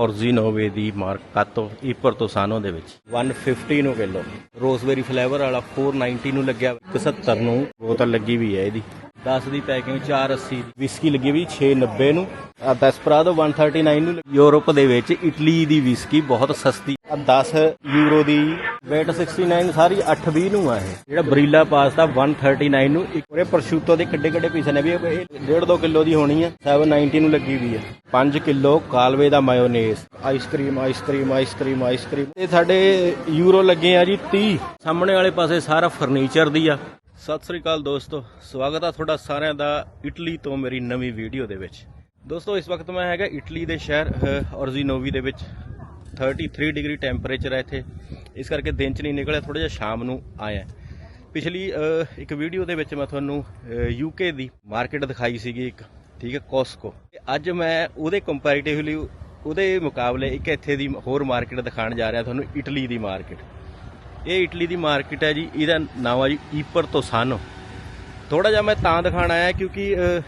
ਔਰਜੀਨੋਵੇ ਦੀ mark ਕਾਤੋ Ypres ਤੋਂ ਸਾਨੋ ਦੇ ਵਿੱਚ। 150 ਨੂੰ ਕਿਲੋ। ਰੋਜ਼ਬੇਰੀ ਫਲੇਵਰ ਵਾਲਾ 490 ਨੂੰ ਲੱਗਿਆ। 71 ਨੂੰ। ਬੋਤਲ ਲੱਗੀ ਵੀ ਹੈ ਇਹਦੀ। 10 ਦੀ ਪੈਕਿੰਗ 480 ਵਿਸਕੀ ਲੱਗੀ ਵੀ 690 ਨੂੰ। ਆ 139 ਨੂੰ ਯੂਰਪ ਦੇ ਵਿੱਚ ਇਟਲੀ ਦੀ ਵਿਸਕੀ ਬਹੁਤ ਸਸਤੀ। 10 ਯੂਰੋ ਦੀ weight 69 ਸਾਰੀ 820 ਨੂੰ ਆ ਇਹ। ਜਿਹੜਾ ਬਰੀਲਾ ਪਾਸਤਾ 139 ਨੂੰ ਇੱਕ ਉਹਦੇ ਦੇ ਕਿੱਡੇ ਕਿੱਡੇ ਪੀਸ ਨੇ ਵੀ 1.5 ਕਿਲੋ ਦੀ ਹੋਣੀ ਆ। 790 ਨੂੰ ਲੱਗੀ ਵੀ ਆ। 5 ਕਿਲੋ ਕਾਲਵੇ ਦਾ mayonnaise ice cream ice cream ice cream ice cream ਇਹ ਸਾਡੇ ਯੂਰੋ ਲੱਗੇ ਆ ਜੀ 30 ਸਾਹਮਣੇ ਵਾਲੇ ਪਾਸੇ ਸਾਰਾ ਫਰਨੀਚਰ ਦੀ ਆ। ਸਤਿ ਸ੍ਰੀ ਅਕਾਲ ਦੋਸਤੋ, ਸਵਾਗਤ ਆ ਤੁਹਾਡਾ ਸਾਰਿਆਂ ਦਾ ਇਟਲੀ ਤੋਂ ਮੇਰੀ ਨਵੀਂ ਵੀਡੀਓ ਦੇ ਵਿੱਚ। ਦੋਸਤੋ, ਇਸ ਵਕਤ ਮੈਂ ਹੈਗਾ ਇਟਲੀ ਦੇ ਸ਼ਹਿਰ ਔਰਜ਼ੀਨੋਵੀ ਦੇ ਵਿੱਚ। 33 ਡਿਗਰੀ ਟੈਂਪਰੇਚਰ ਹੈ ਇੱਥੇ। ਇਸ ਕਰਕੇ ਦਿਨ ਚ ਨਹੀਂ ਨਿਕਲਿਆ ਥੋੜਾ ਜਿਹਾ ਸ਼ਾਮ ਨੂੰ ਆਇਆ। ਪਿਛਲੀ ਇੱਕ ਵੀਡੀਓ ਦੇ ਵਿੱਚ ਮੈਂ ਤੁਹਾਨੂੰ ਯੂਕੇ ਦੀ ਮਾਰਕੀਟ ਦਿਖਾਈ ਸੀਗੀ ਇੱਕ, ਠੀਕ ਹੈ ਕੋਸਕੋ ਅੱਜ ਮੈਂ ਉਹਦੇ ਕੰਪੈਰੀਟਿਵਲੀ ਉਹਦੇ ਮੁਕਾਬਲੇ ਇੱਕ ਇੱਥੇ ਦੀ ਹੋਰ ਮਾਰਕੀਟ ਦਿਖਾਉਣ ਜਾ ਰਿਹਾ, ਤੁਹਾਨੂੰ ਇਟਲੀ ਦੀ ਮਾਰਕੀਟ ਇਹ ਇਟਲੀ ਦੀ ਮਾਰਕੀਟ ਹੈ ਜੀ ਇਹਦਾ ਨਾਮ ਹੈ ਜੀ ਈਪਰ ਤੋਂ ਤੋਸਾਨੋ ਥੋੜਾ ਜਿਹਾ ਮੈਂ ਤਾਂ ਦਿਖਾਣ ਆਇਆ ਕਿਉਂਕਿ ਅਹ,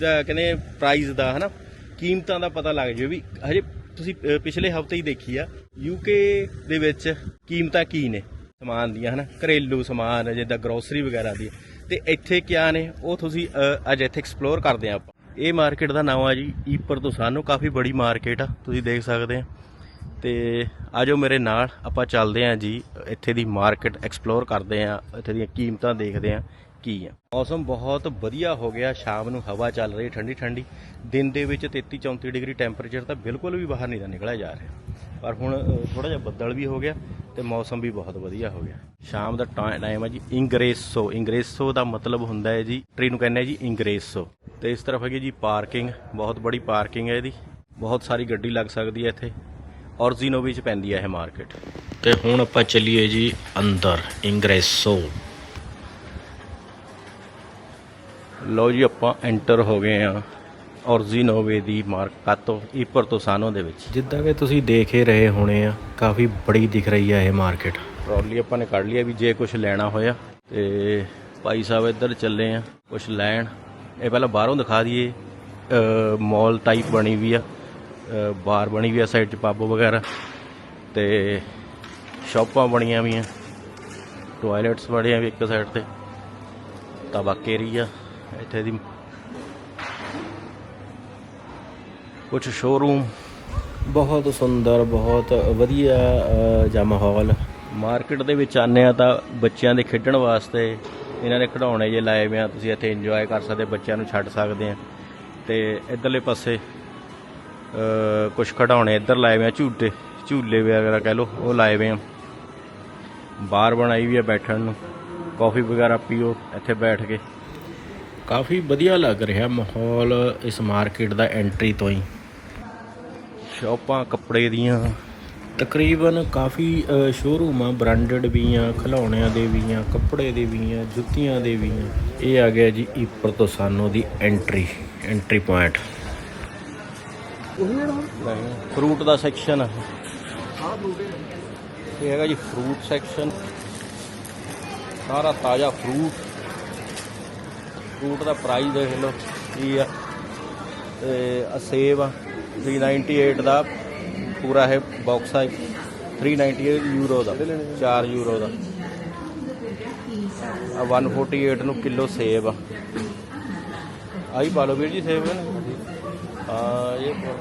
ਦਾ ਕਹਿੰਦੇ ਪ੍ਰਾਈਸ ਦਾ ਹਨਾ? ਕੀਮਤਾਂ ਦਾ ਪਤਾ ਲੱਗ ਜਾਵੇ ਵੀ ਹਜੇ ਤੁਸੀਂ ਪਿਛਲੇ ਹਫ਼ਤੇ ਹੀ ਦੇਖੀ ਆ ਯੂਕੇ ਦੇ ਵਿੱਚ ਕੀਮਤਾਂ ਕੀ ਨੇ? ਸਮਾਨ ਦੀਆਂ ਹਨਾ? ਘਰੇਲੂ ਸਮਾਨ ਜਿੱਦਾਂ ਗਰੋਸਰੀ ਵਗੈਰਾ ਦੀ। ਤੇ ਇੱਥੇ ਕਿਆ ਨੇ? ਉਹ ਤੁਸੀਂ ਅੱਜ ਇੱਥੇ ਐਕਸਪਲੋਰ ਕਰਦੇ ਆ ਆਪਾਂ। ਇਹ ਮਾਰਕੀਟ ਦਾ ਨਾਮ ਆ ਜੀ ਈਪਰ ਤੋਂ ਤੋਸਾਨੋ ਕਾਫੀ ਬੜੀ ਮਾਰਕੀਟ ਆ ਤੁਸੀਂ ਦੇਖ ਸਕਦੇ ਆ। ਤੇ ਆਜੋ ਮੇਰੇ ਨਾਲ, ਆਪਾਂ ਚੱਲਦੇ ਆਂ ਜੀ, ਇੱਥੇ ਦੀ ਮਾਰਕੀਟ ਐਕਸਪਲੋਰ ਕਰਦੇ ਆਂ, ਇੱਥੇ ਦੀਆਂ ਕੀਮਤਾਂ ਦੇਖਦੇ ਆਂ, ਕੀ ਆ। ਮੌਸਮ ਬਹੁਤ ਵਧੀਆ ਹੋ ਗਿਆ, ਸ਼ਾਮ ਨੂੰ ਹਵਾ ਚੱਲ ਰਹੀ, ਠੰਡੀ ਠੰਡੀ। ਦਿਨ ਦੇ ਵਿੱਚ 33 34 ਡਿਗਰੀ ਟੈਂਪਰੇਚਰ ਤਾਂ ਬਿਲਕੁਲ ਵੀ ਬਾਹਰ ਨਹੀਂ ਦਾ ਨਿਕਲਿਆ ਜਾ ਰਿਹਾ। ਪਰ ਹੁਣ ਥੋੜਾ ਜਿਹਾ ਬੱਦਲ ਵੀ ਹੋ ਗਿਆ ਤੇ ਮੌਸਮ ਵੀ ਬਹੁਤ ਵਧੀਆ ਹੋ ਗਿਆ। ਸ਼ਾਮ ਦਾ ਟਾਈਮ ਹੈ ਜੀ ਇੰਗਰੇਸੋ ਇੰਗਰੇਸੋ ਦਾ ਮਤਲਬ ਹੁੰਦਾ ਹੈ ਜੀ ਟ੍ਰੀ ਨੂੰ ਕਹਿੰਦੇ ਜੀ ਇੰਗਰੇਸੋ ਤੇ ਇਸ ਤਰਫ ਹੈਗੀ ਜੀ ਪਾਰਕਿੰਗ ਬਹੁਤ ਬੜੀ ਪਾਰਕਿੰਗ ਹੈ ਇਹਦੀ। ਬਹੁਤ ਸਾਰੀ ਗੱਡੀ ਲੱਗ ਸਕਦੀ ਹੈ ਇੱਥੇ। ਔਰਜ਼ੀਨੋਵੀ ਚ ਪੈਂਦੀ ਹੈ ਇਹ ਮਾਰਕੀਟ ਤੇ ਹੁਣ ਆਪਾਂ ਚੱਲੀਏ ਜੀ ਅੰਦਰ ਇੰਗਰੇਸੋ ਲਓ ਜੀ ਆਪਾਂ ਐਂਟਰ ਹੋ ਗਏ ਆ ਔਰਜ਼ੀਨੋਵੇ ਦੀ ਮਾਰਕਾਤੋ ਈਪਰ ਤੋਂ ਸਾਨੋ ਦੇ ਵਿੱਚ। ਜਿੱਦਾਂ ਕਿ ਤੁਸੀਂ ਦੇਖ ਹੀ ਰਹੇ ਹੋਣੇ ਆ ਕਾਫੀ ਬੜੀ ਦਿਖ ਰਹੀ ਹੈ ਇਹ ਮਾਰਕੀਟ ਟਰਾਲੀ ਆਪਾਂ ਨੇ ਕੱਢ ਲਿਆ ਵੀ ਜੇ ਕੁਝ ਲੈਣਾ ਹੋਇਆ ਤੇ ਭਾਈ ਸਾਹਿਬ ਇੱਧਰ ਚੱਲੇ ਆ ਕੁਝ ਲੈਣ। ਇਹ ਪਹਿਲਾਂ ਬਾਹਰੋਂ ਦਿਖਾ ਦਈਏ ਮਾਲ ਟਾਈਪ ਬਣੀ ਵੀ ਆ। ਬਾਰ ਬਣੀ ਵੀ ਆ ਸਾਈਡ 'ਚ ਪੱਬ ਵਗੈਰਾ ਤੇ ਸ਼ਾਪਾਂ ਬਣੀਆਂ ਵੀ ਆ ਟਾਇਲਟਸ ਬਣੇ ਵੀ ਇੱਕ ਸਾਈਡ ਤੇ ਤਬਾਕੇਰੀ ਆ ਇੱਥੇ ਦੀ। ਕੁਝ ਸ਼ੋਰੂਮ ਬਹੁਤ ਸੁੰਦਰ ਬਹੁਤ ਵਧੀਆ ਜਿਹਾ ਮਾਹੌਲ ਮਾਰਕੀਟ ਦੇ ਵਿੱਚ ਆਨੇ ਆ ਤਾਂ ਬੱਚਿਆਂ ਦੇ ਖੇਡਣ ਵਾਸਤੇ ਇਹਨਾਂ ਨੇ ਖਿਡੌਣੇ ਜੇ ਲਾਏ ਹੋਏ ਆ ਤੁਸੀਂ ਇੱਥੇ ਇੰਜੋਏ ਕਰ ਸਕਦੇ ਬੱਚਿਆਂ ਨੂੰ ਛੱਡ ਸਕਦੇ ਆ। ਤੇ ਇਧਰਲੇ ਪਾਸੇ ਕੁਝ ਖਿਡੌਣੇ ਇੱਧਰ ਲਾਏ ਹੋਏ ਆ ਝੂਟੇ ਝੂਲੇ ਵਗੈਰਾ ਕਹਿ ਲਓ ਉਹ ਲਾਏ ਹੋਏ ਆ। ਬਾਰ ਬਣਾਈ ਵੀ ਆ ਬੈਠਣ ਨੂੰ। ਕਾਫੀ ਵਗੈਰਾ ਪੀਓ ਇੱਥੇ ਬੈਠ ਕੇ। ਕਾਫੀ ਵਧੀਆ ਲੱਗ ਰਿਹਾ ਮਾਹੌਲ ਇਸ ਮਾਰਕੀਟ ਦਾ ਐਂਟਰੀ ਤੋਂ ਹੀ। ਸ਼ਾਪਾਂ ਕੱਪੜੇ ਦੀਆਂ। ਤਕਰੀਬਨ ਕਾਫੀ ਸ਼ੋਰੂਮ ਆ ਬ੍ਰਾਂਡਡ ਵੀ ਆ ਖਿਡੌਣਿਆਂ ਦੇ ਵੀ ਆ ਕੱਪੜੇ ਦੇ ਵੀ ਆ ਜੁੱਤੀਆਂ ਦੇ ਵੀ ਆ। ਇਹ ਆ ਗਿਆ ਜੀ ਈਪਰ ਤੋਂ ਸਾਨੋ ਦੀ ਐਂਟਰੀ ਐਂਟਰੀ ਪੁਆਇੰਟ ਫਰੂਟ ਦਾ ਸੈਕਸ਼ਨ ਆ। ਇਹ ਹੈਗਾ ਜੀ ਫਰੂਟ ਸੈਕਸ਼ਨ ਸਾਰਾ ਤਾਜ਼ਾ ਫਰੂਟ ਫਰੂਟ ਦਾ ਪ੍ਰਾਈਸ ਦੇਖ ਲਓ ਕੀ ਆ। ਤੇ ਆ ਸੇਬ ਆ। 398 ਦਾ ਪੂਰਾ ਹੈ ਬਾਕਸ ਆ। 398 ਯੂਰੋ ਦਾ। 4 ਯੂਰੋ ਦਾ। ਆ 148 ਨੂੰ ਕਿਲੋ ਸੇਬ ਆ। ਆਹੀ ਪਾ ਲਓ ਵੀਰ ਜੀ ਸੇਬ ਨੇ? ਆ ਇਹ ਪਾ ਲਓ।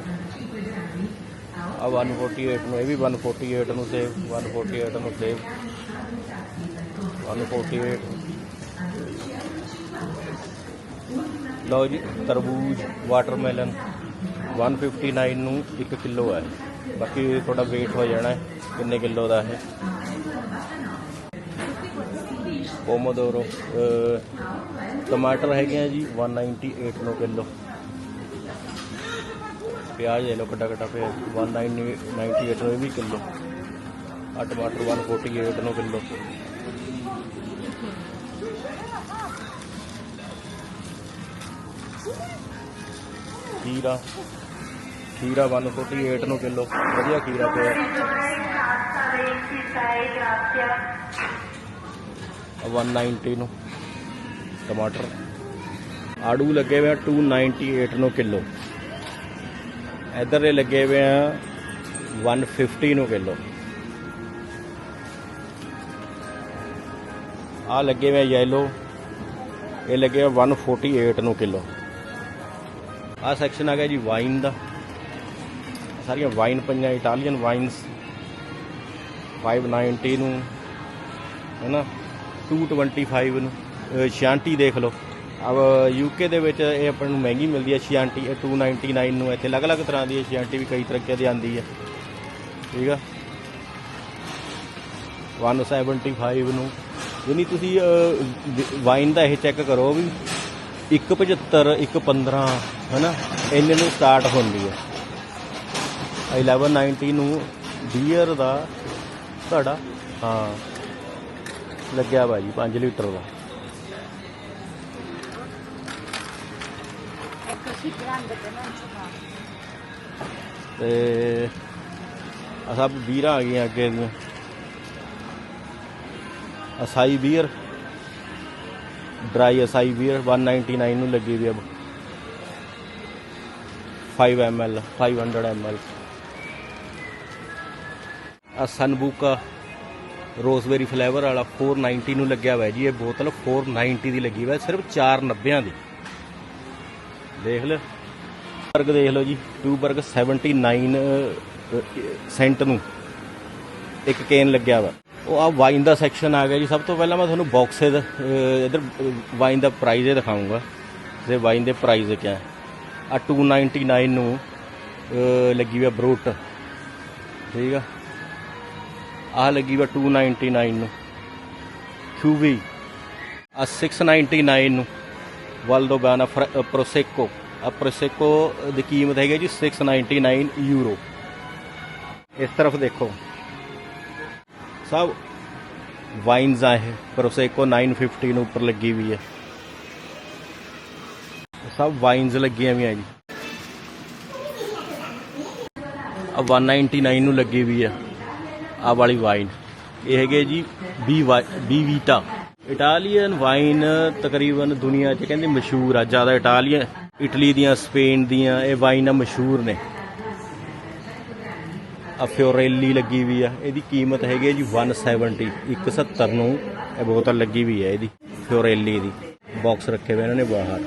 ਆ 148 ਨੂੰ, ਇਹ ਵੀ 148 ਨੂੰ ਸੇਬ 148 ਨੂੰ ਸੇਬ 148 ਲਓ ਜੀ, ਤਰਬੂਜ ਵਾਟਰਮੈਲਨ 159 ਨੂੰ 1 ਕਿਲੋ ਹੈ। ਬਾਕੀ ਤੁਹਾਡਾ weight ਹੋ ਜਾਣਾ ਹੈ, ਕਿੰਨੇ ਕਿਲੋ ਦਾ ਹੈ ਪੋਮੋਦੋਰੋ ਟਮਾਟਰ ਹੈਗੇ ਆ ਜੀ 198 ਨੂੰ ਕਿਲੋ। ਪਿਆਜ਼ ਲੈ ਲਓ ਕੱਟਾ ਕੱਟਾ ਪਿਆਜ਼ 198 ਨੂੰ ਇਹ ਵੀ ਕਿਲੋ। ਆ ਟਮਾਟਰ 148 ਨੂੰ ਕਿਲੋ। ਖੀਰਾ। ਖੀਰਾ 148 ਨੂੰ ਕਿਲੋ। ਵਧੀਆ ਖੀਰਾ ਪਿਆ। ਆ 190 ਨੂੰ। ਟਮਾਟਰ। ਆੜੂ ਲੱਗੇ ਹੋਏ ਆ 298 ਨੂੰ ਕਿਲੋ। ਇੱਧਰ ਦੇ ਲੱਗੇ ਹੋਏ ਆ 150 ਨੂੰ ਕਿਲੋ। ਆ ਲੱਗੇ ਹੋਏ ਯੈਲੋ ਇਹ ਲੱਗੇ ਹੋਏ 148 ਨੂੰ ਕਿਲੋ। ਆ ਸੈਕਸ਼ਨ ਆ ਗਿਆ ਜੀ ਵਾਈਨ ਦਾ। ਸਾਰੀਆਂ ਵਾਈਨ ਪਈਆਂ ਇਟਾਲੀਅਨ ਵਾਈਨਸ 590 ਨੂੰ, ਹੈਨਾ? 225 ਨੂੰ, ਅਹ ਸ਼ਾਂਟੀ ਦੇਖ ਲਓ। ਅਬ ਯੂਕੇ ਦੇ ਵਿੱਚ ਇਹ ਆਪਾਂ ਨੂੰ ਮਹਿੰਗੀ ਮਿਲਦੀ ਹੈ ਸ਼ਾਂਟੀ ਇਹ 299 ਨੂੰ ਇੱਥੇ ਅਲੱਗ-ਅਲੱਗ ਤਰ੍ਹਾਂ ਦੀ ਹੈ ਸ਼ਾਂਟੀ ਵੀ ਕਈ ਤਰੀਕੇ ਦੀ ਆਂਦੀ ਹੈ। ਠੀਕ ਆ? 175 ਨੂੰ। ਯਾਨੀ ਤੁਸੀਂ ਵਾਈਨ ਦਾ ਇਹ ਚੈੱਕ ਕਰੋ ਵੀ 175 115 ਹੈਨਾ? ਇੰਨੇ ਨੂੰ ਸਟਾਰਟ ਹੁੰਦੀ ਹੈ। 1190 ਨੂੰ ਬੀਅਰ ਦਾ ਤੁਹਾਡਾ, ਹਾਂ, ਲੱਗਿਆ ਵਾ ਜੀ 5 ਲੀਟਰ ਦਾ। ਤੇ ਆ ਸਭ ਬੀਰਾਂ ਆ ਗਈਆਂ ਅੱਗੇ ਦੀਆਂ। Asahi beer dry Asahi beer 199 ਨੂੰ ਲੱਗੀ ਵੀ ਅਬ। 5 ml 500 ml ਆ ਸਨਬੂਕਾ ਰੋਜ਼ਬੇਰੀ ਫਲੇਵਰ ਵਾਲਾ 490 ਨੂੰ ਲੱਗਿਆ ਹੋਇਆ ਜੀ। ਇਹ ਬੋਤਲ 490 ਦੀ ਲੱਗੀ ਹੋਇਆ ਸਿਰਫ 490 ਦੀ। ਦੇਖ ਲਓ ਬਰਗ ਦੇਖ ਲਓ ਜੀ ਟੂ ਬਰਗ 79 ਸੈਂਟ ਨੂੰ ਇੱਕ ਕੇਨ ਲੱਗਿਆ ਵਾ। ਉਹ ਆ ਵਾਈਨ ਦਾ ਸੈਕਸ਼ਨ ਆ ਗਿਆ ਜੀ। ਸਭ ਤੋਂ ਪਹਿਲਾਂ ਮੈਂ ਤੁਹਾਨੂੰ ਬਾਕਸੇ ਦਾ ਅਹ, ਇੱਧਰ ਵਾਈਨ ਦਾ ਪ੍ਰਾਈਜ਼ ਇਹ ਦਿਖਾਉਂਗਾ ਤੇ ਵਾਈਨ ਦੇ ਪ੍ਰਾਈਜ ਕਿਆ ਹੈ। ਆ 299 ਨੂੰ ਲੱਗੀ ਹੋਈ ਬਰੂਟ ਠੀਕ ਆ? ਆਹ ਲੱਗੀ ਵਾ 299 ਨੂੰ। ਕਿਊਵੀ ਆ 699 ਨੂੰ। ਵਾਲਡੋ ਗਾਨਾ ਪ੍ਰੋਸੇਕੋ ਆ ਪ੍ਰੋਸੈਕੋ ਦੀ ਕੀਮਤ ਹੈਗੀ ਜੀ 699 ਯੂਰੋ ਇਸ ਤਰਫ ਦੇਖੋ। ਸਭ ਵਾਈਨਸ ਆ ਇਹ ਪ੍ਰੋਸੈਕੋ 950 ਨੂੰ ਉੱਪਰ ਲੱਗੀ ਹੋਈ ਹੈ। ਸਭ ਵਾਈਨਸ ਲੱਗੀਆਂ ਹੋਈਆਂ ਜੀ। ਆ 199 ਨੂੰ ਲੱਗੀ ਹੋਈ ਹੈ। ਆ ਵਾਲੀ ਵਾਈਨ। ਇਹ ਹੈਗੇ ਜੀ ਬੀ ਬੀ ਵੀਟਾ ਇਟਾਲੀਅਨ ਵਾਈਨ ਤਕਰੀਬਨ ਦੁਨੀਆ 'ਚ ਕਹਿੰਦੇ ਮਸ਼ਹੂਰ ਆ, ਜ਼ਿਆਦਾ ਇਟਾਲੀਅਨ, ਇਟਲੀ ਦੀਆਂ, ਸਪੇਨ ਦੀਆਂ ਇਹ ਵਾਈਨਾਂ ਮਸ਼ਹੂਰ ਨੇ। ਆ ਫਿਓਰੇਲੀ ਲੱਗੀ ਵੀ ਆ, ਇਹਦੀ ਕੀਮਤ ਹੈਗੀ ਹੈ ਜੀ 170 170 ਨੂੰ ਇਹ ਬੋਤਲ ਲੱਗੀ ਵੀ ਹੈ ਇਹਦੀ, ਫਿਓਰੇਲੀ ਦੀ। ਬਾਕਸ ਰੱਖੇ ਹੋਏ ਇਹਨਾਂ ਨੇ ਬਾਹਰ।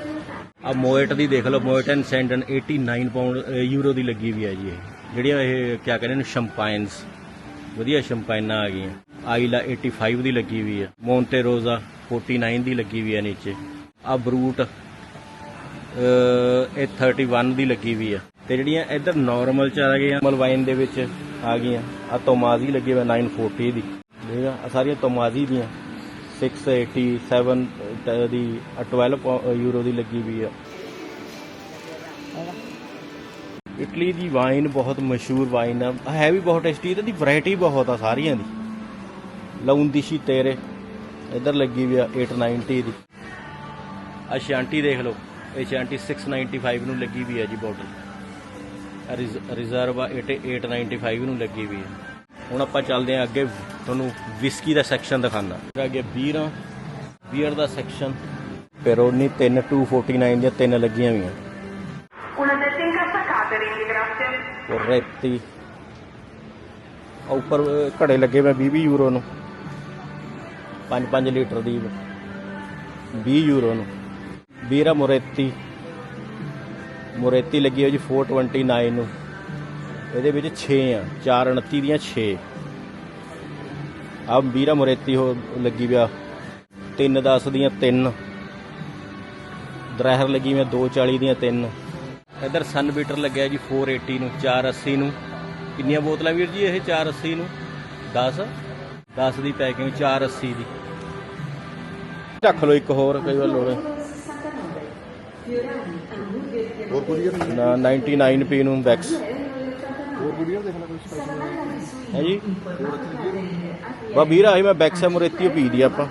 ਆ ਮੋਇਟ ਦੀ ਦੇਖ ਲਓ, Moet and Chandon 89 pound euro ਦੀ ਲੱਗੀ ਵੀ ਹੈ ਜੀ ਇਹ। ਜਿਹੜੀਆਂ ਇਹ, ਕਿਆ ਕਹਿੰਦੇ ਨੇ ਸ਼ੈਂਪਾਈਨਸ ਵਧੀਆ ਸ਼ੈਂਪਾਈਨਾਂ ਆ ਗਈਆਂ। ਆਈਲਾ 85 ਦੀ ਲੱਗੀ ਵੀ ਹੈ ਮੋਂਟੇ ਰੋਜ਼ਾ 49 ਦੀ ਲੱਗੀ ਵੀ ਹੈ ਨੀਚੇ। ਆ ਬਰੂਟ ਇਹ 31 ਦੀ ਲੱਗੀ ਵੀ ਆ। ਤੇ ਜਿਹੜੀਆਂ ਇੱਧਰ ਨਾਰਮਲ ਚ ਆ ਗਈਆਂ ਨਾਰਮਲ ਦੇ ਵਿੱਚ ਆ ਗਈਆਂ ਆ ਤੋਮਾਜ਼ੀ ਲੱਗੀ ਹੋਈ 940 ਦੀ। ਠੀਕ ਆ ਸਾਰੀਆਂ ਤੋਮਾਜ਼ੀ ਦੀਆਂ 687 ਟ- ਦੀ, ਆਹ 12 ਯੂਰੋ ਦੀ ਲੱਗੀ ਵੀ ਆ। ਇਟਲੀ ਦੀ ਵਾਈਨ ਬਹੁਤ ਮਸ਼ਹੂਰ ਵਾਈਨ ਆ। ਹੈ ਵੀ ਬਹੁਤ ਟੇਸਟੀ ਤੇ ਦੀ ਵੈਰਾਈਟੀ ਬਹੁਤ ਆ ਸਾਰੀਆਂ ਦੀ। ਲੌਂਦੀਸ਼ੀ ਤੇਰੇ। ਇੱਧਰ ਲੱਗੀ ਵੀ ਆ 890 ਦੀ। ਆ ਸ਼ਾਂਟੀ ਦੇਖ ਲਓ। ਇਹ ਸ਼ਾਂਟੀ 695 ਨੂੰ ਲੱਗੀ ਵੀ ਹੈ ਜੀ ਬੋਟਲ ਰਿਜ਼ਰਵ ਆ 8895 ਨੂੰ ਲੱਗੀ ਵੀ ਹੈ ਹੁਣ ਆਪਾਂ ਚੱਲਦੇ ਹਾਂ ਅੱਗੇ। ਤੁਹਾਨੂੰ ਵਿਸਕੀ ਦਾ ਸੈਕਸ਼ਨ ਦਿਖਾਣਾ ਅੱਗੇ ਬੀਅਰਾਂ ਬੀਅਰ ਦਾ ਸੈਕਸ਼ਨ ਪੈਰੋਨੀ 3 249 ਦੀਆਂ ਤਿੰਨ ਲੱਗੀਆਂ ਹੋਈਆਂ। Una dettinga catering, grazie. ਔਰ ਰੇਤੀ ਆ ਉੱਪਰ ਘੜੇ ਲੱਗੇ ਹੋਏ 20 20 ਯੂਰੋ ਨੂੰ। 5 5 ਲੀਟਰ ਦੀ 20 ਯੂਰੋ ਨੂੰ। ਵੀਰਾ ਮੋਰੇਤੀ। ਮੋਰੇਤੀ ਲੱਗੀ ਹੋਈ ਜੀ 429 ਨੂੰ। ਇਹਦੇ ਵਿੱਚ 6 ਆ। 429 ਦੀਆਂ 6 ਆ ਵੀਰਾ ਮੋਰੇਤੀ ਹੋ ਲੱਗੀ ਵਿਆ 310 ਦੀਆਂ 3 ਦਰਹਿਰ ਲੱਗੀ ਹੋਈ 240 ਦੀਆਂ 3 ਇਧਰ ਸਨ ਬੀਟਰ ਲੱਗਿਆ ਜੀ 480 ਨੂੰ 480 ਨੂੰ। ਕਿੰਨੀਆਂ ਬੋਤਲਾਂ ਵੀਰ ਜੀ ਇਹ 480 ਨੂੰ? 10 10 ਦੀ ਪੈਕਿੰਗ 480 ਦੀ। ਰੱਖ ਲਓ ਇੱਕ ਹੋਰ ਕਈ ਵਾਰ ਲੋੜ ਹੋਰ ਕੁਰੀਅਰ ਨਾ 99p ਨੂੰ ਵੈਕਸ ਹੋਰ ਕੁਰੀਅਰ ਦੇਖ ਲੈ ਕੋਈ ਸਪੈਸ਼ਲ ਹੈ ਜੀ? ਬਾ ਵੀਰ ਆਈ ਮੈਂ ਵੈਕਸ ਮੁਰੇਤੀ ਪੀ ਦੀ ਆਪਾਂ।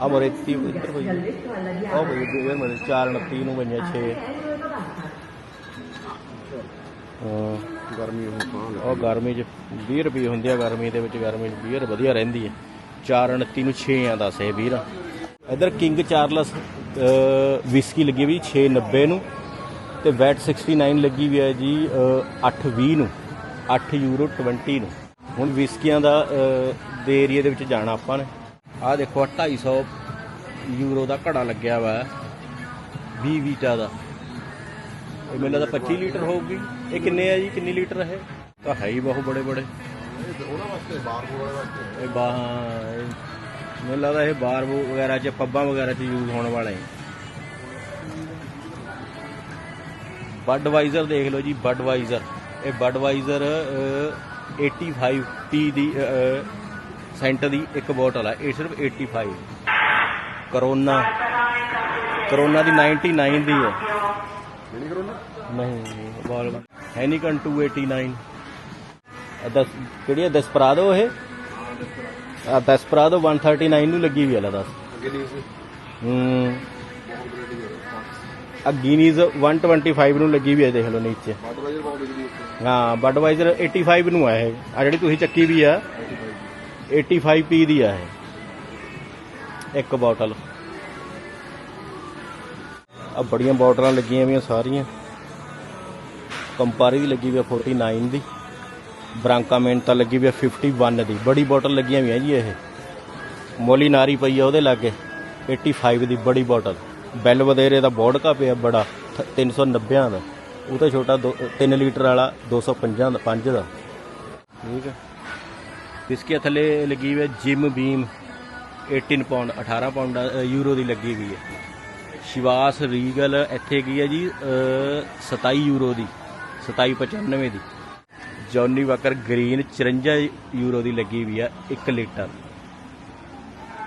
ਆ ਮੁਰੇਤੀ ਇੱਧਰ ਪਈ ਆ ਬਈ ਵੀਰ ਮੇਰੇ 429 ਨੂੰ ਬਈਆਂ 6 ਹਾਂ। ਗਰਮੀ ਉਹ ਪਾਣ ਉਹ ਗਰਮੀ ਚ 20 ਰੁਪਏ ਹੁੰਦੀ ਆ ਗਰਮੀ ਦੇ ਵਿੱਚ ਗਰਮੀ ਚ ਬੀਅਰ ਵਧੀਆ ਰਹਿੰਦੀ ਹੈ। 429 ਨੂੰ 6 ਆ ਦੱਸ ਇਹ ਵੀਰ। ਇਧਰ ਕਿੰਗ ਚਾਰਲਸ ਵਿਸਕੀ ਲੱਗੀ ਵੀ 690 ਨੂੰ ਤੇ ਵੈਟ 69 ਲੱਗੀ ਵੀ ਹੈ ਜੀ ਅ, 820 ਨੂੰ 8 ਯੂਰੋ 20 ਨੂੰ। ਹੁਣ ਵਿਸਕੀਆਂ ਦਾ ਅ, ਦੇ ਏਰੀਆ ਦੇ ਵਿੱਚ ਜਾਣਾ ਆਪਾਂ ਨੇ। ਆਹ ਦੇਖੋ ਆਹ 250 ਯੂਰੋ ਦਾ ਘੜਾ ਲੱਗਿਆ ਵਾ 20 ਵੀਟਾ ਦਾ। ਇਹ ਮੈਨੂੰ ਲੱਗਦਾ 25 ਲੀਟਰ ਹੋਊਗੀ। ਇਹ ਕਿੰਨੇ ਆ ਜੀ? ਕਿੰਨੀ ਲੀਟਰ ਹੈ ਤਾਂ ਹੈ ਹੀ ਬਹੁਤ ਬੜੇ ਬੜੇ। ਉਹਨਾਂ ਵਾਸਤੇ ਬਾਹਰ ਵਾਲੇ ਵਾਸਤੇ। ਇਹ ਬਾਹਾਂ ਮੈਨੂੰ ਲੱਗਦਾ ਇਹ ਬਾਰ ਬੂ ਵਗੈਰਾ ਚ ਪੱਬਾਂ ਵਗੈਰਾ ਚ ਯੂਜ਼ ਹੋਣ ਵਾਲੇ ਬਡਵਾਈਜ਼ਰ ਦੇਖ ਲਓ ਜੀ ਬਡਵਾਈਜ਼ਰ ਇਹ ਬਡਵਾਈਜ਼ਰ 85 ਪੀ ਦੀ ਸੈਂਟ ਦੀ ਇੱਕ ਬੋਟਲ ਆ। ਇਹ ਸਿਰਫ 85 ਕਰੋਨਾ ਕਰੋਨਾ ਦੀ 99 ਦੀ ਹੈ। ਕਿਹੜੀ ਕਰੋ ਨਾ ਨਹੀਂ ਬਾਲ ਹੈਨੀਕਨ 289 ਆ ਦਸ, ਕਿਹੜੀ ਹੈ ਦਸਪਰਾਦੋ ਇਹ? ਆ ਦਸਪਰਾਦੋ 139 ਨੂੰ ਲੱਗੀ ਵੀ ਹੈ ਦੱਸ। ਹੂੰ। ਆ ਗਿਨੀਜ਼ 125 ਨੂੰ ਲੱਗੀ ਵੀ ਹੈ ਦੇਖ ਲਓ ਨੀਚੇ। ਹਾਂ ਬਡਵਾਈਜ਼ਰ 85 ਨੂੰ ਆ ਇਹ। ਆ ਜਿਹੜੀ ਤੁਸੀਂ ਚੱਕੀ ਵੀ ਆ 85 ਪੀ ਦੀ ਆ ਇਹ। ਇੱਕ ਬੋਟਲ। ਆ ਬੜੀਆਂ ਬੋਟਲਾਂ ਲੱਗੀਆਂ ਵੀਆਂ ਸਾਰੀਆਂ। ਕੰਪਾਰੀ ਦੀ ਲੱਗੀ ਵੀ ਆ 49 ਦੀ। ਬ੍ਰਾਂਕਾ ਤਾਂ ਲੱਗੀ ਵੀ ਆ 51 ਦੀ। ਬੜੀ ਬੋਟਲ ਲੱਗੀਆਂ ਹੋਈਆਂ ਜੀ ਇਹ। ਮੋਲੀਨਾਰੀ ਪਈ ਆ ਉਹਦੇ ਲਾਗੇ। 85 ਦੀ ਬੜੀ ਬੋਟਲ। ਬੈਲ ਵਧੇਰੇ ਦਾ ਬੋੜਕਾ ਪਿਆ ਬੜਾ। 390 ਦਾ। ਉਹ ਤਾਂ ਛੋਟਾ 3 ਲੀਟਰ ਵਾਲਾ 205 ਦਾ 5 ਦਾ। ਠੀਕ ਹੈ ਇਸਕੇ ਥੱਲੇ ਲੱਗੀ ਹੋਈ ਹੈ Jim Beam. 18 pound 18 pound euro ਦੀ ਲੱਗੀ ਹੋਈ ਹੈ ਸ਼ਿਵਾਸ ਰੀਗਲ ਇੱਥੇ ਗਈ ਹੈ ਜੀ ਅ, 27 ਯੂਰੋ ਦੀ। 2795 ਦੀ। ਜੌਨੀ ਵਾਕਰ ਗ੍ਰੀਨ 54 ਯੂਰੋ ਦੀ ਲੱਗੀ ਵੀ ਹੈ 1 ਲੀਟਰ।